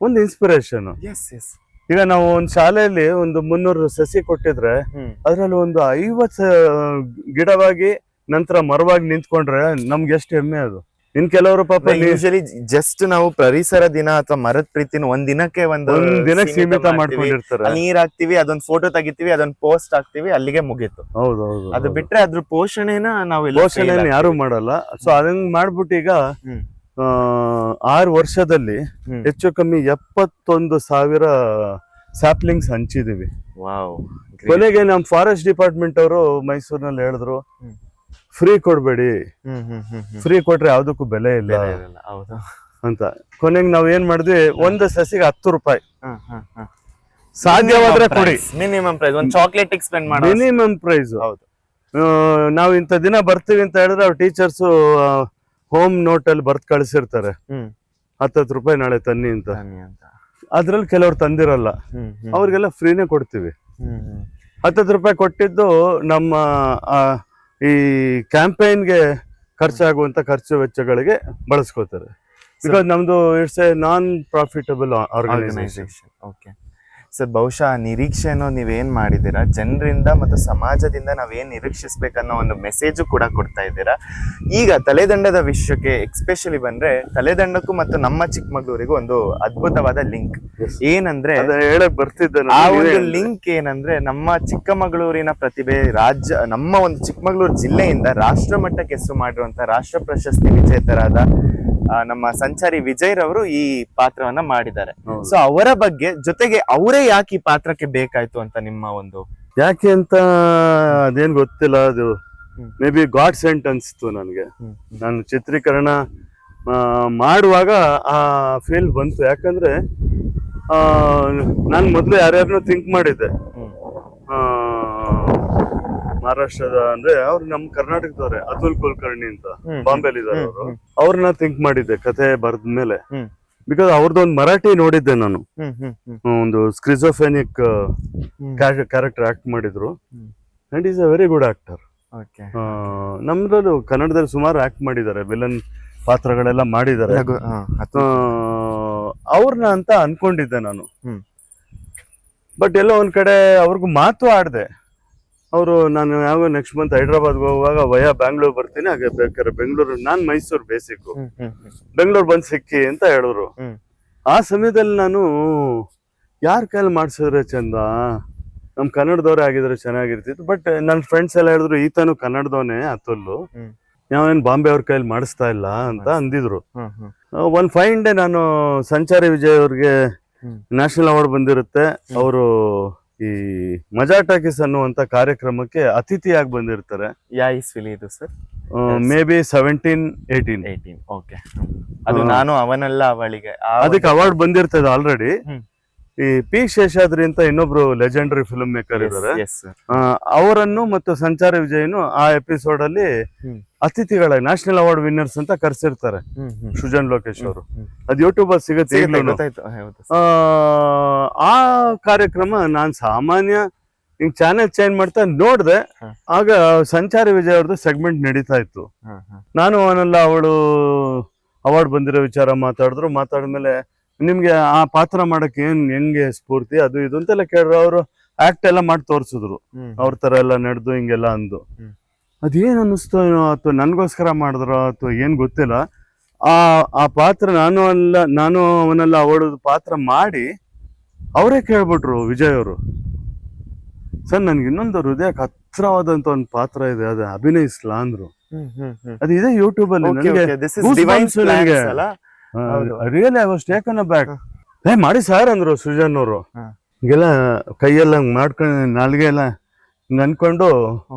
ಒಂದು ಇನ್ಸ್ಪಿರೇಷನ್ ಈಗ ನಾವು ಒಂದು ಶಾಲೆಯಲ್ಲಿ ಒಂದು ಮುನ್ನೂರು ಸಸಿ ಕೊಟ್ಟಿದ್ರೆ ಅದ್ರಲ್ಲಿ ಒಂದು ಐವತ್ ಸ- ಗಿಡವಾಗಿ ನಂತರ ಮರವಾಗಿ ನಿಂತ್ಕೊಂಡ್ರೆ ನಮ್ಗೆ ಎಷ್ಟು ಹೆಮ್ಮೆ ಅದು. ಇನ್ ಕೆಲವರು ಪಾಪ ಯೂಶಲಿ ಜಸ್ಟ್ ನಾವು ಪರಿಸರ ದಿನ ಅಥವಾ ಮರದ ಪ್ರೀತಿನ ಒಂದ್ ದಿನಕ್ಕೆ ಒಂದು ದಿನಕ್ಕೆ ಸೀಮಿತ ಮಾಡ್ಕೊಂಡಿರ್ತಾರೆ. ನೀರ್ ಹಾಕ್ತಿವಿ ಅದೊಂದ್ ಫೋಟೋ ತೆಗಿತೀವಿ ಅದೊಂದ್ ಪೋಸ್ಟ್ ಹಾಕ್ತಿವಿ ಅಲ್ಲಿಗೆ ಮುಗೀತು. ಹೌದೌದು ಹೌದು ಅದು ಬಿಟ್ರೆ ಅದ್ರ ಪೋಷಣೆನ ನಾವು ಪೋಷಣೆ ಯಾರು. ಮಾಡಲ್ಲ. ಸೊ ಅದಂಗ್ ಮಾಡ್ಬಿಟ್ಟು ಈಗ ಆರು ವರ್ಷದಲ್ಲಿ ಹೆಚ್ಚು ಕಮ್ಮಿ ಎಪ್ಪತ್ತೊಂದು ಸಾವಿರ ಸ್ಯಾಪ್ಲಿಂಗ್ಸ್ ಹಂಚಿದೀವಿ. ಕೊನೆಗೆ ನಮ್ ಫಾರೆಸ್ಟ್ ಡಿಪಾರ್ಟ್ಮೆಂಟ್ ಅವರು ಮೈಸೂರಿನಲ್ಲಿ ಹೇಳಿದ್ರು. ಫ್ರೀ ಕೊಡ್ಬೇಡಿ. ಫ್ರೀ ಕೊಟ್ರೆ ಯಾವ್ದಕ್ಕೂ ಬೆಲೆ ಇಲ್ಲ. ಹೌದು. ಅಂತ. ಕೊನೆಗೆ ನಾವ್ ಏನ್ ಮಾಡಿದ್ವಿ? ಒಂದು ಸಸಿಗೆ ಹತ್ತು ರೂಪಾಯಿ. ಸಾಧ್ಯವಾದ್ರೆ ಕೊಡಿ. ಮಿನಿಮಮ್ ಪ್ರೈಸ್ ಒಂದ್ ಚಾಕ್ಲೇಟ್ ಸ್ಪೆಂಡ್ ಮಾಡಿ ಮಿನಿಮಮ್ ಪ್ರೈಸ್ ಹೌದು. ನಾವು ಇಂಥ ದಿನ ಬರ್ತೀವಿ ಅಂತ ಹೇಳಿದ್ರೆ ಅವ್ರ ಟೀಚರ್ಸ್ ಹೋಮ್ ನೋಟ್ ಅಲ್ಲಿ ಬರ್ತ್ ಕಳಿಸಿರ್ತಾರೆ. ಹತ್ತತ್ತು ರೂಪಾಯಿ ನಾಳೆ ತನ್ನಿ ಅಂತ. ಅದ್ರಲ್ಲಿ ಕೆಲವ್ರು ತಂದಿರಲ್ಲ. ಅವ್ರಿಗೆಲ್ಲ ಫ್ರೀನೇ ಕೊಡ್ತೀವಿ. ಹತ್ತತ್ತು ರೂಪಾಯಿ ಕೊಟ್ಟಿದ್ದು ನಮ್ಮ ಈ ಕ್ಯಾಂಪೇನ್ಗೆ ಖರ್ಚಾಗುವಂಥ ಖರ್ಚು ವೆಚ್ಚಗಳಿಗೆ ಬಳಸ್ಕೋತಾರೆ. ಬಿಕಾಸ್ ನಮ್ದು it's a non profitable organisation organisation okay sir ಬಹುಶಃ ನಿರೀಕ್ಷೆ ಅನ್ನೋ ನೀವೇನ್ ಮಾಡಿದ್ದೀರಾ? ಜನರಿಂದ ಮತ್ತು ಸಮಾಜದಿಂದ ನಾವೇನು ನಿರೀಕ್ಷಿಸ್ಬೇಕನ್ನೋ ಒಂದು ಮೆಸೇಜು ಕೂಡ ಕೊಡ್ತಾ ಇದ್ದೀರಾ? ಈಗ ತಲೆದಂಡದ ವಿಷಯಕ್ಕೆ ಎಕ್ಸ್ಪೆಷಲಿ ಬಂದ್ರೆ ತಲೆದಂಡಕ್ಕೂ ಮತ್ತು ನಮ್ಮ ಚಿಕ್ಕಮಗಳೂರಿಗೂ ಒಂದು ಅದ್ಭುತವಾದ ಲಿಂಕ್ ಏನಂದ್ರೆ ಹೇಳಕ್ ಬರ್ತಿದ್ದ. ಆ ಒಂದು ಲಿಂಕ್ ಏನಂದ್ರೆ ನಮ್ಮ ಚಿಕ್ಕಮಗಳೂರಿನ ಪ್ರತಿಭೆ ರಾಜ್ಯ ನಮ್ಮ ಒಂದು ಚಿಕ್ಕಮಗಳೂರು ಜಿಲ್ಲೆಯಿಂದ ರಾಷ್ಟ್ರ ಮಟ್ಟಕ್ಕೆ ಹೆಸರು ಮಾಡಿರುವಂತಹ ರಾಷ್ಟ್ರ ಪ್ರಶಸ್ತಿ ವಿಜೇತರಾದ ನಮ್ಮ ಸಂಚಾರಿ ವಿಜಯ್ ರವರು ಈ ಪಾತ್ರವನ್ನ ಮಾಡಿದ್ದಾರೆ. ಸೊ ಅವರ ಬಗ್ಗೆ ಜೊತೆಗೆ ಅವರೇ ಯಾಕೆ ಈ ಪಾತ್ರಕ್ಕೆ ಬೇಕಾಯ್ತು ಅಂತ ನಿಮ್ಮ ಒಂದು ಯಾಕೆ ಅಂತ ಅದೇನ್ ಗೊತ್ತಿಲ್ಲ ಅದು. ಮೇ ಬಿ ಗಾಡ್ ಸೆಂಟ್ ಅನ್ಸ್ತು ನನಗೆ. ನಾನು ಚಿತ್ರೀಕರಣ ಮಾಡುವಾಗ ಆ ಫೀಲ್ ಬಂತು ಯಾಕಂದ್ರೆ ನಾನು ಮೊದಲು ಯಾರ್ಯಾರನ್ನೂ ಥಿಂಕ್ ಮಾಡಿದ್ದೆ. ಆ, ಮಹಾರಾಷ್ಟ್ರದ ಅಂದ್ರೆ ಅವ್ರು ನಮ್ ಕರ್ನಾಟಕದವ್ರೆ ಅತುಲ್ ಕುಲಕರ್ಣಿ ಅಂತ ಬಾಂಬೆ ಬಾಂಬೆಲಿ ಇದಾರೆ. ಅವರು. ಅವ್ರನ್ನ ಥಿಂಕ್ ಮಾಡಿದ್ದೆ ಕತೆ ಮೇಲೆ ಬಿಕಾಸ್ ಅವ್ರದ್ದೊಂದು ಮರಾಠಿ ನೋಡಿದ್ದೆ ನಾನು ಒಂದು ಸ್ಕ್ರಿಜೋಫೆನಿಕ್. ಕ್ಯಾರೆಕ್ಟರ್ ಆಕ್ಟ್ ಮಾಡಿದ್ರು. And is a very good actor. ನಮ್ದ್ರಲ್ಲೂ ಕನ್ನಡದಲ್ಲಿ ಸುಮಾರು ಆಕ್ಟ್ ಮಾಡಿದ್ದಾರೆ ವಿಲನ್ ಪಾತ್ರಗಳೆಲ್ಲ ಮಾಡಿದ್ದಾರೆ ಅವ್ರನ್ನ ಅಂತ ಅನ್ಕೊಂಡಿದ್ದೆ ನಾನು. ಬಟ್ ಎಲ್ಲೋ ಒಂದ್ ಕಡೆ ಅವ್ರಿಗೂ ಮಾತು ಆಡ್ದೆ ಅವರು ನಾನು ಯಾವಾಗ ನೆಕ್ಸ್ಟ್ ಮಂತ್ ಹೈದ್ರಾಬಾದ್ಗೆ ಹೋಗುವಾಗ ವಯ ಬ್ಯಾಂಗ್ಳೂರ್ ಬರ್ತೀನಿ ಹಾಗೆ ಬೇಕಾದ್ರೆ ಬೆಂಗಳೂರು ನಾನು ಮೈಸೂರು ಬೇಸಿಕ್ ಬೆಂಗಳೂರು ಬಂದ್ ಸಿಕ್ಕಿ ಅಂತ ಹೇಳಿದ್ರು. ಆ ಸಮಯದಲ್ಲಿ ನಾನು ಯಾರ ಕೈಲಿ ಮಾಡಿಸಿದ್ರೆ ಚಂದ? ನಮ್ ಕನ್ನಡದವ್ರೆ ಆಗಿದ್ರೆ ಚೆನ್ನಾಗಿರ್ತಿತ್ತು ಬಟ್ ನನ್ನ ಫ್ರೆಂಡ್ಸ್ ಎಲ್ಲ ಹೇಳಿದ್ರು ಈತನು ಕನ್ನಡದವನೇ ಅತುಲ್ಲು ನಾವೇನು ಬಾಂಬೆ ಅವ್ರ ಕೈಲಿ ಮಾಡಿಸ್ತಾ ಇಲ್ಲ ಅಂತ ಅಂದಿದ್ರು. ಒನ್ ಫೈನ್ ಡೇ ನಾನು ಸಂಚಾರಿ ವಿಜಯ್ ಅವ್ರಿಗೆ. ನ್ಯಾಷನಲ್ ಅವಾರ್ಡ್ ಬಂದಿರುತ್ತೆ. ಅವರು ಈ ಮಜಾ ಟಾಕೀಸ್ ಅನ್ನುವಂತ ಕಾರ್ಯಕ್ರಮಕ್ಕೆ ಅತಿಥಿಯಾಗಿ ಬಂದಿರ್ತಾರೆ. ಯಾ ಇಸ್ವಿಲಿ ಇದು sir maybe seventeen eighteen eighteen okay ಅದು ನಾನು ಅವನಲ್ಲ ಅವಳಿಗೆ. ಅದಕ್ಕೆ ಅವಾರ್ಡ್ ಬಂದಿರ್ತದೆ ಆಲ್ರೆಡಿ. ಈ ಪಿ ಶೇಷಾದ್ರಿ ಅಂತ ಇನ್ನೊಬ್ರು ಲೆಜೆಂಡರಿ ಫಿಲ್ಮ್ ಮೇಕರ್ ಇದ್ದಾರೆ ಅವರನ್ನು ಮತ್ತು ಸಂಚಾರಿ ವಿಜಯನು ಆ ಎಪಿಸೋಡ್ ಅಲ್ಲಿ. ಅತಿಥಿಗಳ ನ್ಯಾಷನಲ್ ಅವಾರ್ಡ್ ವಿನ್ನರ್ಸ್ ಅಂತ ಕರೆಸಿರ್ತಾರೆ. ಸುಜನ್ ಲೋಕೇಶ್ ಅವರು. ಅದ್ ಯೂಟ್ಯೂಬ್ ಅಲ್ಲಿ ಸಿಗುತ್ತೆ ಆ, ಆ ಕಾರ್ಯಕ್ರಮ ನಾನ್ ಸಾಮಾನ್ಯ ಹಿಂಗ್ ಚಾನೆಲ್ ಚೇಂಜ್ ಮಾಡ್ತಾ ನೋಡ್ದೆ ಆಗ ಸಂಚಾರಿ ವಿಜಯ್ ಅವ್ರದ್ದು ಸೆಗ್ಮೆಂಟ್ ನಡೀತಾ ಇತ್ತು. ನಾನು ಅವನೆಲ್ಲ ಅವಳು ಅವಾರ್ಡ್ ಬಂದಿರೋ ವಿಚಾರ ಮಾತಾಡಿದ್ರು ಮಾತಾಡಿದ್ಮೇಲೆ ನಿಮ್ಗೆ ಆ ಪಾತ್ರ ಮಾಡಕ್ಕೆ ಏನ್ ಹೆಂಗೆ ಸ್ಫೂರ್ತಿ ಅದು ಇದು ಅಂತೆಲ್ಲ ಕೇಳಿದ್ರು ಅವರು ಆಕ್ಟ್ ಎಲ್ಲ ಮಾಡಿ ತೋರಿಸಿದ್ರು. ಅವ್ರ ತರ ಎಲ್ಲ ನಡೆದು ಹಿಂಗೆಲ್ಲ ಅಂದು. ಅದೇನ್ ಅನ್ನಿಸ್ತು ಅಥವಾ ನನ್ಗೋಸ್ಕರ ಮಾಡಿದ್ರು? ಅಥವಾ ಏನ್ ಗೊತ್ತಿಲ್ಲ. ಆ ಆ ಪಾತ್ರ ನಾನು ಅಲ್ಲ ನಾನು ಅವನೆಲ್ಲ ಓಡೋದು ಪಾತ್ರ ಮಾಡಿ ಅವರೇ ಕೇಳ್ಬಿಟ್ರು ವಿಜಯ್ ಅವರು. ಸರ್ ನನ್ಗೆ ಇನ್ನೊಂದು ಹೃದಯಕ್ಕೆ ಹತ್ರವಾದಂತ ಒಂದು ಪಾತ್ರ ಇದೆ ಅದು ಅಭಿನಯಿಸ್ಲಾ ಅಂದ್ರು. ಅದು ಇದೆ ಯೂಟ್ಯೂಬ್ ಅಲ್ಲಿ ನನಗೆ really I was taken a back ಏ ಮಾಡಿ ಸರ್ ಅಂದ್ರು ಸೃಜನ್ ಅವರು. ಹಿಂಗೆಲ್ಲ ಕೈಯೆಲ್ಲ ಹಂಗ ಮಾಡ್ಕೊಂಡು ನಾಲ್ಗೆ ಎಲ್ಲ ಹಿಂಗ ಅನ್ಕೊಂಡು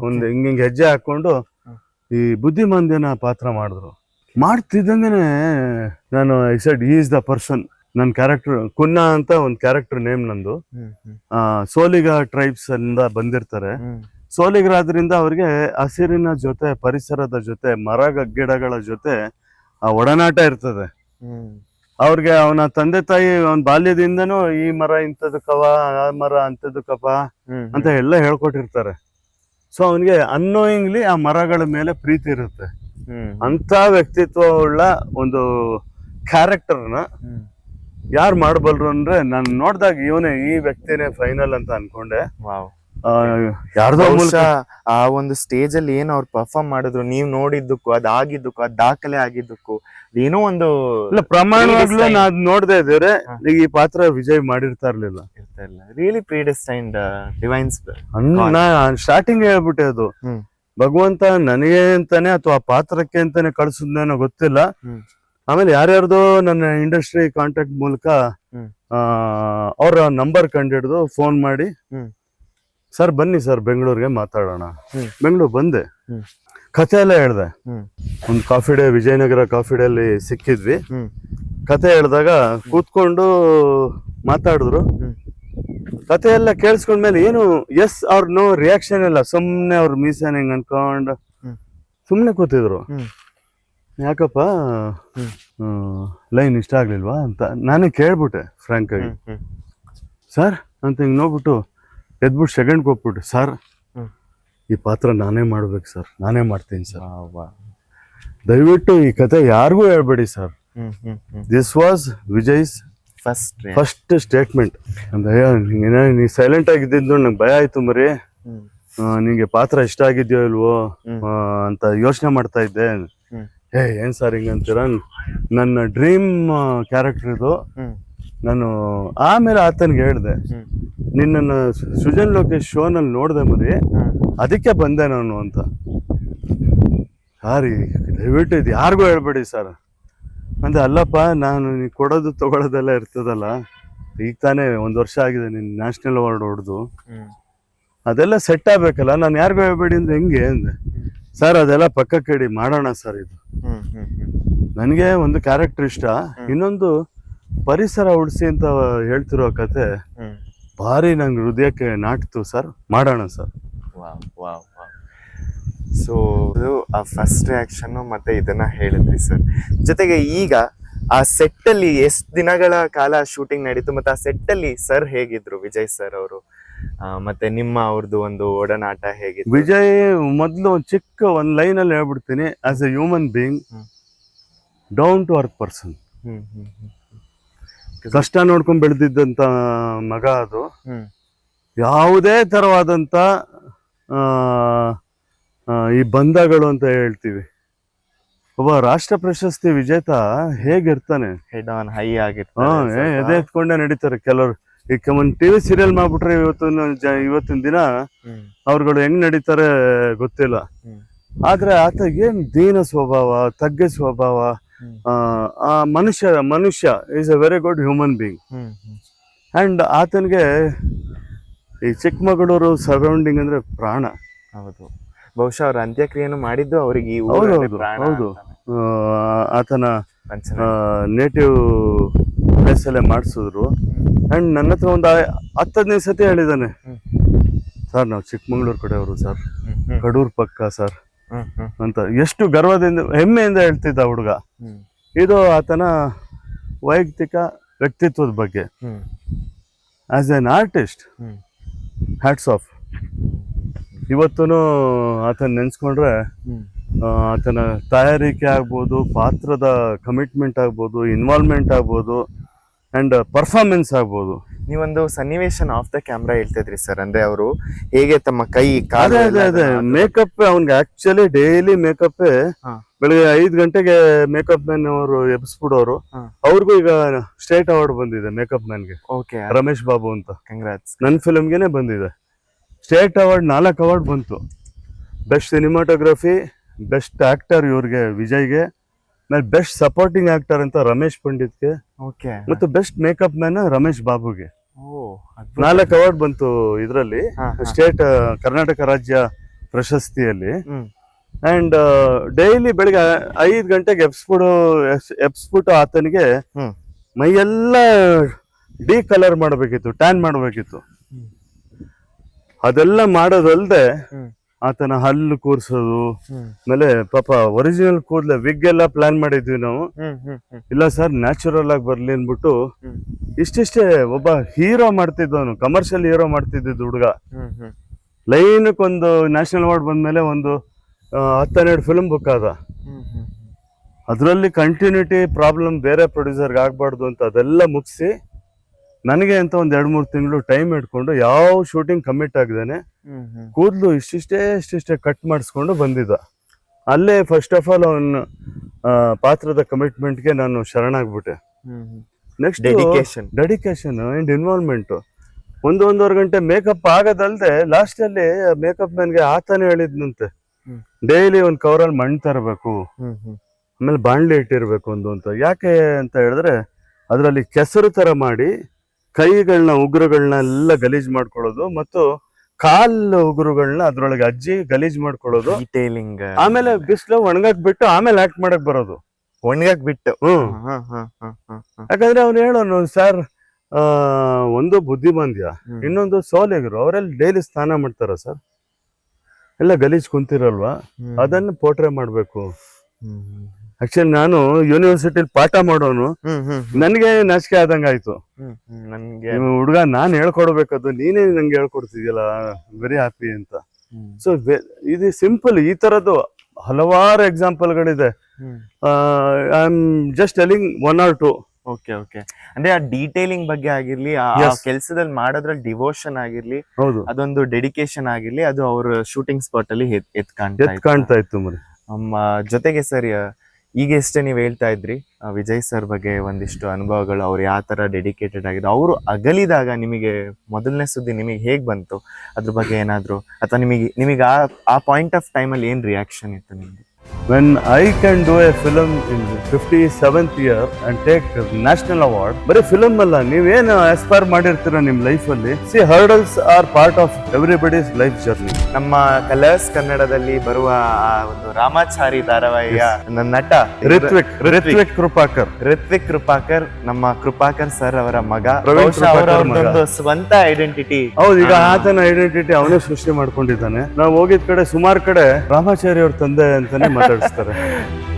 ಒಂದ್ ಹಿಂಗ ಹಿಂಗೆ ಹೆಜ್ಜೆ ಹಾಕೊಂಡು ಈ ಬುದ್ಧಿಮಾಂದ್ಯನ ಪಾತ್ರ ಮಾಡಿದ್ರು. ಮಾಡ್ತಿದ್ದಂಗೆ ನಾನು I said is the person ನನ್ನ ಕ್ಯಾರೆಕ್ಟರ್ ಕುನ್ನ ಅಂತ ಒಂದು ಕ್ಯಾರೆಕ್ಟರ್ ನೇಮ್ ನಂದು. ಸೋಲಿಗ ಟ್ರೈಬ್ಸ್ ಇಂದ ಬಂದಿರ್ತಾರೆ. ಸೋಲಿಗರಾದ್ರಿಂದ ಅವ್ರಿಗೆ ಹಸಿರಿನ ಜೊತೆ ಪರಿಸರದ ಜೊತೆ ಮರ ಗಿಡಗಳ ಜೊತೆ ಆ ಒಡನಾಟ ಇರ್ತದೆ. ಅವ್ರಿಗೆ ಅವನ ತಂದೆ ತಾಯಿ ಅವನ ಬಾಲ್ಯದಿಂದನೂ ಈ ಮರ ಇಂಥದಕ್ಕವ ಆ ಮರ ಅಂತದು ಕಪಾ ಅಂತ ಎಲ್ಲ ಹೇಳ್ಕೊಟ್ಟಿರ್ತಾರೆ. ಸೊ ಅವನಿಗೆ ಅನ್ನೋಯಿಂಗ್ಲಿ ಆ ಮರಗಳ ಮೇಲೆ ಪ್ರೀತಿ ಇರುತ್ತೆ. ಅಂತ ವ್ಯಕ್ತಿತ್ವ ಉಳ್ಳ ಒಂದು ಕ್ಯಾರೆಕ್ಟರ್ನ ಯಾರು ಮಾಡಬಲ್ರು ಅಂದ್ರೆ ನಾನು ನೋಡಿದಾಗ ಇವನೇ ಈ ವ್ಯಕ್ತಿನೇ ಫೈನಲ್ ಅಂತ ಅನ್ಕೊಂಡೆ. ಯಾರ್ದೋ ಆ ಒಂದು ಸ್ಟೇಜ್ ಅಲ್ಲಿ ಏನ್ ಅವ್ರು ಪರ್ಫಾರ್ಮ್ ಮಾಡಿದ್ರು. ನೀವ್ ನೋಡಿದ್ದಕ್ಕೂ ಅದ್ ಆಗಿದ್ದಕ್ಕೂ ಅದ್ ದಾಖಲೆ ಆಗಿದ್ದಕ್ಕೂ ಏನೋ ಒಂದು ಇಲ್ಲ ಪ್ರಮಾಣವಾಗ್ಲೂ ನಾ ನಾನ್ ನೋಡ್ದೆ ಇದ್ರೆ ಈ ಪಾತ್ರ ವಿಜಯ್ ಮಾಡಿರ್ತಾ ಇರ್ಲಿಲ್ಲ. ರಿಯಲಿ ಪ್ರೀಡೆಸ್ಟೈನ್ಡ್ ಡಿವೈನ್ಸ್ ನಾ ಸ್ಟಾರ್ಟಿಂಗ್ ಹೇಳ್ಬಿಟ್ಟೆ ಅದು. ಭಗವಂತ ನನಗೆ ಅಂತಾನೆ ಅಥವಾ ಆ ಪಾತ್ರಕ್ಕೆ ಅಂತಾನೆ ಕಳ್ಸಿದ್ನೇನೋ ಗೊತ್ತಿಲ್ಲ. ಆಮೇಲೆ ಯಾರ್ಯಾರ್ದೋ ನನ್ನ ಇಂಡಸ್ಟ್ರಿ ಕಾಂಟ್ಯಾಕ್ಟ್ ಮೂಲಕ. ಅವ್ರ ನಂಬರ್ ಕಂಡಿಡ್ದು ಫೋನ್ ಮಾಡಿ. ಸರ್ ಬನ್ನಿ ಸರ್ ಬೆಂಗಳೂರಿಗೆ ಮಾತಾಡೋಣ. ಬೆಂಗಳೂರು ಬಂದೆ. ಕಥೆ ಎಲ್ಲ ಹೇಳ್ದೆ. ಒಂದು coffee day Vijayanagar coffee day ಅಲ್ಲಿ ಸಿಕ್ಕಿದ್ವಿ. ಕತೆ ಹೇಳಿದಾಗ ಕೂತ್ಕೊಂಡು ಮಾತಾಡಿದ್ರು. ಕತೆ ಎಲ್ಲ ಕೇಳಿಸ್ಕೊಂಡ್ಮೇಲೆ ಏನು ಎಸ್ ಅವ್ರ ನೋ ರಿಯಾಕ್ಷನ್ ಇಲ್ಲ ಸುಮ್ಮನೆ ಅವ್ರ ಮೀಸನ್ ಹಿಂಗ್ ಅನ್ಕೊಂಡ್ ಸುಮ್ಮನೆ ಸುಮ್ನೆ ಕೂತಿದ್ರು ಯಾಕಪ್ಪ ಲೈನ್ ಇಷ್ಟ ಆಗ್ಲಿಲ್ವಾ ಅಂತ ನಾನೇ ಕೇಳ್ಬಿಟ್ಟೆ ಫ್ರಾಂಕ್ ಆಗಿ. ಸರ್ ಅಂತ ಹಿಂಗ್ ನೋಡ್ಬಿಟ್ಟು ಎದ್ಬಿಟ್ಟು ಸೆಕೆಂಡ್ ಹೋಗ್ಬಿಟ್ಟು ಸರ್ ಈ ಪಾತ್ರ ನಾನೇ ಮಾಡ್ಬೇಕು ಸರ್. ನಾನೇ ಮಾಡ್ತೀನಿ ಸರ್. ದಯವಿಟ್ಟು ಈ ಕತೆ ಯಾರಿಗೂ ಹೇಳ್ಬೇಡಿ sir. This was Vijay's first first statement ನೀ ಸೈಲೆಂಟ್ ಆಗಿದ್ದಿದ್ದು ನಂಗೆ ಭಯ ಆಯ್ತು ಮರಿ. ನಿಂಗೆ ಪಾತ್ರ ಇಷ್ಟ ಆಗಿದ್ಯೋ ಇಲ್ವೋ ಅಂತ ಯೋಚನೆ ಮಾಡ್ತಾ ಇದ್ದೆ. ಏ ಏನ್ ಸರ್ ಹಿಂಗಂತೀರ? ನನ್ನ ಡ್ರೀಮ್ ಕ್ಯಾರೆಕ್ಟರ್ ಇದು. ನಾನು ಆಮೇಲೆ ಆತನಿಗೆ ಹೇಳಿದೆ ನಿನ್ನನ್ನು ಸುಜನ್ ಲೋಕೇಶ್ ಶೋನಲ್ಲಿ ನೋಡ್ದೆ ಮರಿ ಅದಕ್ಕೆ ಬಂದೆ ನಾನು ಅಂತ. ಸಾರಿ ದಯವಿಟ್ಟು ಇದು ಯಾರಿಗೂ ಹೇಳ್ಬೇಡಿ ಸರ್. ಅಂದೆ ಅಲ್ಲಪ್ಪ ನಾನು ನೀ ಕೊಡೋದು ತಗೊಳ್ಳೋದೆಲ್ಲ ಇರ್ತದಲ್ಲ ಈಗ ತಾನೇ ಒಂದು ವರ್ಷ ಆಗಿದೆ ನಿನ್ನ ನ್ಯಾಷನಲ್ ಅವಾರ್ಡ್ ಹೊಡೆದು. ಅದೆಲ್ಲ ಸೆಟ್ ಆಗಬೇಕಲ್ಲ ನಾನು ಯಾರಿಗೂ ಹೇಳ್ಬೇಡಿ ಅಂದ್ರೆ ಹೆಂಗೆ ಅಂದೆ. ಸರ್ ಅದೆಲ್ಲ ಪಕ್ಕಕ್ಕೆ ಇಡಿ ಮಾಡೋಣ ಸರ್ ಇದು. ನನಗೆ ಒಂದು ಕ್ಯಾರೆಕ್ಟರ್ ಇಷ್ಟ ಇನ್ನೊಂದು ಪರಿಸರ ಉಳಿಸಿ ಅಂತ ಹೇಳ್ತಿರೋ ಕತೆ ಭಾರಿ ನಂಗೆ ಹೃದಯಕ್ಕೆ ನಾಟ್ತು ಸರ್. ಮಾಡೋಣ ಸರ್. ಸೊ ಇದು ಆ ಫಸ್ಟ್ ರಿಯಾಕ್ಷನ್ ಮತ್ತೆ ಇದನ್ನ ಹೇಳಿದ್ರಿ ಸರ್. ಜೊತೆಗೆ ಈಗ ಆ ಸೆಟ್ ಅಲ್ಲಿ ಎಷ್ಟು ದಿನಗಳ ಕಾಲ ಶೂಟಿಂಗ್ ನಡೀತು ಮತ್ತೆ ಆ ಸೆಟ್ ಅಲ್ಲಿ ಸರ್ ಹೇಗಿದ್ರು? ವಿಜಯ್ ಸರ್ ಅವರು ಮತ್ತೆ ನಿಮ್ಮ ಅವ್ರದ್ದು ಒಂದು ಒಡನಾಟ ಹೇಗಿತ್ತು? ವಿಜಯ್ ಮೊದಲು ಒಂದು ಚಿಕ್ಕ ಒಂದು ಲೈನಲ್ಲಿ ಹೇಳ್ಬಿಡ್ತೀನಿ. As a human being. Down to earth person ಕಷ್ಟ ನೋಡ್ಕೊಂಡ್ ಬೆಳೆದಿದ್ದಂತ ಮಗ ಅದು. ಯಾವುದೇ ತರವಾದಂತ ಈ ಬಂಧಗಳು ಅಂತ ಹೇಳ್ತೀವಿ. ಒಬ್ಬ ರಾಷ್ಟ್ರ ಪ್ರಶಸ್ತಿ ವಿಜೇತ ಹೇಗಿರ್ತಾನೆ? ಹೆಡ್ ಆನ್ ಹೈ ಆಗಿರ್ತಾನೆ. ಎದೆ ಎತ್ಕೊಂಡೇ ನಡೀತಾರೆ ಕೆಲವರು. ಈಗ ಒಂದು ಟಿವಿ ಸೀರಿಯಲ್ ಮಾಡ್ಬಿಟ್ರೆ ಇವತ್ತಿನ ಜ- ಇವತ್ತಿನ ದಿನ ಅವ್ರುಗಳು ಹೆಂಗ್ ನಡೀತಾರೆ ಗೊತ್ತಿಲ್ಲ. ಆದ್ರೆ ಆತ ಏನ್ ದೀನ ಸ್ವಭಾವ ತಗ್ಗೆ ಸ್ವಭಾವ. ಆ, ಮನುಷ್ಯ ಮನುಷ್ಯ is a very good human being and ಆತನಿಗೆ ಈ ಚಿಕ್ಕಮಗಳೂರು ಸರೌಂಡಿಂಗ್ ಅಂದ್ರೆ ಪ್ರಾಣ. ಹೌದು. ಬಹುಶಃ ಅವ್ರ ಅಂತ್ಯಕ್ರಿಯೆಯನ್ನು ಮಾಡಿದ್ದು ಅವ್ರಿಗೆ ಈ ಹೌದು, ಆತನ ನೇಟಿವ್ ಪ್ಲೇಸಲ್ಲೇ ಮಾಡಿಸಿದ್ರು. ಅಂಡ್ ನನ್ನ ಹತ್ರ ಒಂದು ಹತ್ತು ಹದಿನೈದು ಸತಿ ಹೇಳಿದ್ದಾನೆ. ಸರ್ ನಾವು ಚಿಕ್ಕಮಗಳೂರು ಕಡೆಯವರು ಸರ್ ಹ್ಮ್ ಪಕ್ಕ ಸರ್ ಅಂತ. ಎಷ್ಟು ಗರ್ವದಿಂದ ಹೆಮ್ಮೆಯಿಂದ ಹೇಳ್ತಿದ್ದ ಹುಡುಗ. ಇದು ಆತನ ವೈಯಕ್ತಿಕ ವ್ಯಕ್ತಿತ್ವದ ಬಗ್ಗೆ. As an artist hats off ಇವತ್ತೂ ಆತನ ನೆನೆಸ್ಕೊಂಡ್ರೆ ಆತನ ತಯಾರಿಕೆ ಆಗ್ಬೋದು ಪಾತ್ರದ ಕಮಿಟ್ಮೆಂಟ್ ಆಗ್ಬೋದು ಇನ್ವಾಲ್ವ್ಮೆಂಟ್ ಆಗ್ಬೋದು. ಆ್ಯಂಡ್ ಪರ್ಫಾರ್ಮೆನ್ಸ್ ಆಗ್ಬೋದು. ನೀವೊಂದು ಸನ್ನಿವೇಶನ್ ಆಫ್ ದ ಕ್ಯಾಮ್ರಾ ಹೇಳ್ತಿದ್ರಿ ಸರ್ ಅಂದ್ರೆ ಅವರು ಹೇಗೆ ತಮ್ಮ ಕೈ ಕಾಲು ಅದೇ ಅದೇ ಅದೇ. ಮೇಕಪ್ ಅವ್ನಿಗೆ ಆಕ್ಚುಲಿ ಡೈಲಿ ಮೇಕಪ್ ಹಾ. ಬೆಳಿಗ್ಗೆ ಐದು ಗಂಟೆಗೆ ಮೇಕಪ್ ಮ್ಯಾನ್ ಅವರು ಎಬ್ಸ್ಬಿಡೋರು. ಹಾ. ಅವ್ರಿಗೂ ಈಗ ಸ್ಟೇಟ್ ಅವಾರ್ಡ್ ಬಂದಿದೆ ಮೇಕಪ್ ಮ್ಯಾನ್ಗೆ ಓಕೆ ರಮೇಶ್ ಬಾಬು ಅಂತ. ಕಂಗ್ರಾಟ್ಸ್ ನನ್ನ ಫಿಲಮ್ಗೆನೆ ಬಂದಿದೆ. ಸ್ಟೇಟ್ ಅವಾರ್ಡ್ ನಾಲ್ಕು ಅವಾರ್ಡ್ ಬಂತು. ಬೆಸ್ಟ್ ಸಿನಿಮಾಟೋಗ್ರಫಿ ಬೆಸ್ಟ್ ಆಕ್ಟರ್ ಇವ್ರಿಗೆ ವಿಜಯ್ಗೆ. ಆಮೇಲೆ ಬೆಸ್ಟ್ ಸಪೋರ್ಟಿಂಗ್ ಆಕ್ಟರ್ ಅಂತ ರಮೇಶ್ ಪಂಡಿತ್ಗೆ ಓಕೆ ಮತ್ತು ಬೆಸ್ಟ್ ಮೇಕಪ್ ಮ್ಯಾನ್ ರಮೇಶ್ ಬಾಬುಗೆ. ಓ ನಾಲ್ಕು ಅವಾರ್ಡ್ ಬಂತು ಇದರಲ್ಲಿ. ಸ್ಟೇಟ್ ಕರ್ನಾಟಕ ರಾಜ್ಯ ಪ್ರಶಸ್ತಿಯಲ್ಲಿ. ಅಂಡ್ ಡೈಲಿ ಬೆಳಿಗ್ಗೆ ಐದು ಗಂಟೆಗೆ ಎಬ್ಸ್ಬಿಡು ಎಪ್ಸ್ಬಿಟ್ಟು ಆತನಿಗೆ ಮೈಯೆಲ್ಲ ಡಿ ಕಲರ್ ಮಾಡಬೇಕಿತ್ತು ಟ್ಯಾನ್ ಮಾಡಬೇಕಿತ್ತು. ಅದೆಲ್ಲ ಮಾಡೋದಲ್ದೆ ಆತನ ಹಲ್ಲು ಕೂರ್ಸೋದು. ಆಮೇಲೆ ಪಾಪ ಒರಿಜಿನಲ್ ಕೂದಲೆ ವಿಗ್ ಎಲ್ಲ ಪ್ಲಾನ್ ಮಾಡಿದ್ವಿ ನಾವು. ಇಲ್ಲ ಸರ್ ನ್ಯಾಚುರಲ್ ಆಗಿ ಬರ್ಲಿ ಅನ್ಬಿಟ್ಟು ಇಷ್ಟಿಷ್ಟೇ ಒಬ್ಬ ಹೀರೋ ಮಾಡ್ತಿದ್ದವನು ಕಮರ್ಷಿಯಲ್ ಹೀರೋ ಮಾಡ್ತಿದ್ದಿದ್ದು ಹುಡುಗ. ಲೈನಕ್ಕೊಂದು ನ್ಯಾಷನಲ್ ಅವಾರ್ಡ್ ಬಂದ್ಮೇಲೆ ಒಂದು ಹತ್ತೆರಡು ಫಿಲ್ಮ್ ಬುಕ್ ಆದ. ಅದರಲ್ಲಿ ಕಂಟಿನ್ಯೂಟಿ ಪ್ರಾಬ್ಲಮ್ ಬೇರೆ ಪ್ರೊಡ್ಯೂಸರ್ಗೆ ಆಗಬಾರ್ದು ಅಂತ ಅದೆಲ್ಲ ಮುಗಿಸಿ ನನಗೆ ಅಂತ ಒಂದು ಎರಡು ಮೂರು ತಿಂಗಳು ಟೈಮ್ ಇಟ್ಕೊಂಡು ಯಾವ ಶೂಟಿಂಗ್ ಕಮಿಟ್ ಹ್ಮ್ ಕೂದಲು ಇಷ್ಟಿಷ್ಟೇ ಇಷ್ಟಿಷ್ಟೇ ಕಟ್ ಮಾಡಿಸ್ಕೊಂಡು ಬಂದಿದ್ದ. ಅಲ್ಲೇ ಫಸ್ಟ್ ಆಫ್ ಆಲ್ ಅವನ ಪಾತ್ರದ ಕಮಿಟ್ಮೆಂಟ್ಗೆ ನಾನು ಶರಣಾಗ್ಬಿಟ್ಟೆ. Next dedication dedication and involvement ಒಂದು ಒಂದೂವರೆ ಗಂಟೆ ಮೇಕಪ್ ಆಗೋದಲ್ದೆ ಲಾಸ್ಟ್ ಅಲ್ಲಿ ಮೇಕಪ್ ಮ್ಯಾನ್ಗೆ ಆತನೇ ಹೇಳಿದ್ನಂತೆ. ಡೈಲಿ ಒಂದು ಕವರಲ್ಲಿ ಮಣ್ಣು ತರಬೇಕು ಆಮೇಲೆ ಬಾಣ್ಲಿ ಇಟ್ಟಿರ್ಬೇಕು ಒಂದು ಅಂತ. ಯಾಕೆ ಅಂತ ಹೇಳಿದ್ರೆ ಅದರಲ್ಲಿ ಕೆಸರು ತರ ಮಾಡಿ ಕೈಗಳನ್ನ ಉಗ್ರಗಳನ್ನೆಲ್ಲ ಎಲ್ಲ ಗಲೀಜ್ ಮಾಡ್ಕೊಳ್ಳೋದು ಮತ್ತು ಕಾಲು ಉಗುರುಗಳನ್ನ ಅದ್ರೊಳಗೆ ಅಜ್ಜಿ ಗಲೀಜ್ ಮಾಡ್ಕೊಳ್ಳೋದು. ಡೀಟೇಲಿಂಗ್ ಆಮೇಲೆ ಬಿಸಿಲು ಒಣಗಕ್ ಬಿಟ್ಟು ಆಮೇಲೆ ಆಕ್ಟ್ ಮಾಡಕ್ ಬರೋದು. ಒಣಗಕ್ ಬಿಟ್ಟು. ಹ್ಮ್. ಯಾಕಂದ್ರೆ ಅವ್ನು ಹೇಳೋನು ಸರ್ ಒಂದು ಬುದ್ಧಿ ಬಂದ್ಯ ಇನ್ನೊಂದು ಸೋಲೆಗರು ಅವರೆಲ್ಲ ಡೈಲಿ ಸ್ನಾನ ಮಾಡ್ತಾರ ಸರ್? ಎಲ್ಲ ಗಲೀಜ್ ಕುಂತಿರಲ್ವಾ? ಅದನ್ನ ಪೋಟ್ರೆ ಮಾಡ್ಬೇಕು. ಆಕ್ಚುಲಿ ನಾನು ಯೂನಿವರ್ಸಿಟಿಲಿ ಪಾಠ ಮಾಡೋನು. ನನಗೆ ನಾಚಿಕೆ ಆದಂಗ ಆಯ್ತು. ನನ್ಗೆ. ಹುಡುಗ ನಾನ್ ಹೇಳ್ಕೊಡ್ಬೇಕದು ನೀನೇ ನಂಗೆ ಹೇಳ್ಕೊಡ್ತಿದ್ಯಲ್ಲ ವೆರಿ ಹ್ಯಾಪಿ ಅಂತ. ಸೊ ಇದು ಸಿಂಪಲ್ ಈ ತರದ್ದು ಹಲವಾರು ಎಕ್ಸಾಂಪಲ್ಗಳಿದೆ ಗಳಿದೆ I am just telling one or two okay okay ಅಂದ್ರೆ ಆ ಡೀಟೇಲಿಂಗ್ ಬಗ್ಗೆ ಆಗಿರ್ಲಿ ಆ. ಕೆಲಸದಲ್ಲಿ ಮಾಡೋದ್ರಲ್ಲಿ ಡಿವೋಷನ್ ಆಗಿರ್ಲಿ ಹೌದು. ಅದೊಂದು ಡೆಡಿಕೇಶನ್ ಆಗಿರ್ಲಿ ಅದು ಅವ್ರ ಶೂಟಿಂಗ್ ಸ್ಪಾಟ್ ಅಲ್ಲಿ ಎತ್- ಕಾಣ್ತಾ ಇತ್ತು. ಜೊತೆಗೆ ಸರ್ ಈಗ ಎಷ್ಟೇ ನೀವು ಹೇಳ್ತಾ ಇದ್ರಿ ವಿಜಯ್ ಸರ್ ಬಗ್ಗೆ ಒಂದಿಷ್ಟು ಅನುಭವಗಳು, ಅವ್ರು ಯಾವ ತರ ಡೆಡಿಕೇಟೆಡ್ ಆಗಿದ್ರು, ಅವರು ಅಗಲಿದಾಗ ನಿಮಗೆ ಮೊದಲನೇ ಸುದ್ದಿ ನಿಮಗೆ ಹೇಗ್ ಬಂತು? ಅದ್ರ ಬಗ್ಗೆ ಏನಾದರೂ, ಅಥವಾ ನಿಮಗೆ ನಿಮಗೆ ಆ ಆ ಪಾಯಿಂಟ್ ಆಫ್ ಟೈಮಲ್ಲಿ ಏನ್ ರಿಯಾಕ್ಷನ್ ಇತ್ತು ನಿಮ್ಗೆ when I can do a film in fifty seventh year and take national award ಬರೀ ಫಿಲಮ್ ಅಲ್ಲ ನೀವೇನು ಆಸ್ಪೈರ್ ಮಾಡಿರ್ತೀರ ನಿಮ್ ಲೈಫ್ ಅಲ್ಲಿ? See hurdles are part of everybody's life journey ನಮ್ಮ ಕಲರ್ಸ್ ಕನ್ನಡದಲ್ಲಿ ಬರುವ ಆ ಒಂದು ರಾಮಾಚಾರಿ ಧಾರಾವಾಹಿಯ ನಟ ರಿತ್ವಿಕ್ ರಿತ್ವಿಕ್ ಕೃಪಾಕರ್ ಋತ್ವಿಕ್ ಕೃಪಾಕರ್ ನಮ್ಮ ಕೃಪಾಕರ್ ಸರ್ ಅವರ ಮಗ. ಪ್ರವೀಣ್ ಬಹುಶಃ ಅವರ ಮಗ. ಒಂದು ಸ್ವಂತ ಐಡೆಂಟಿಟಿ ಹೌದು ಈಗ ಆತನ ಐಡೆಂಟಿಟಿ ಅವನೇ ಸೃಷ್ಟಿ ಮಾಡ್ಕೊಂಡಿದ್ದಾನೆ. ನಾವು ಹೋಗಿದ್ ಕಡೆ ಸುಮಾರು ಕಡೆ ರಾಮಾಚಾರಿ ಅವ್ರ ತಂದೆ ಅಂತಾನೆ ಮಾತಾಡಿಸ್ತಾರೆ.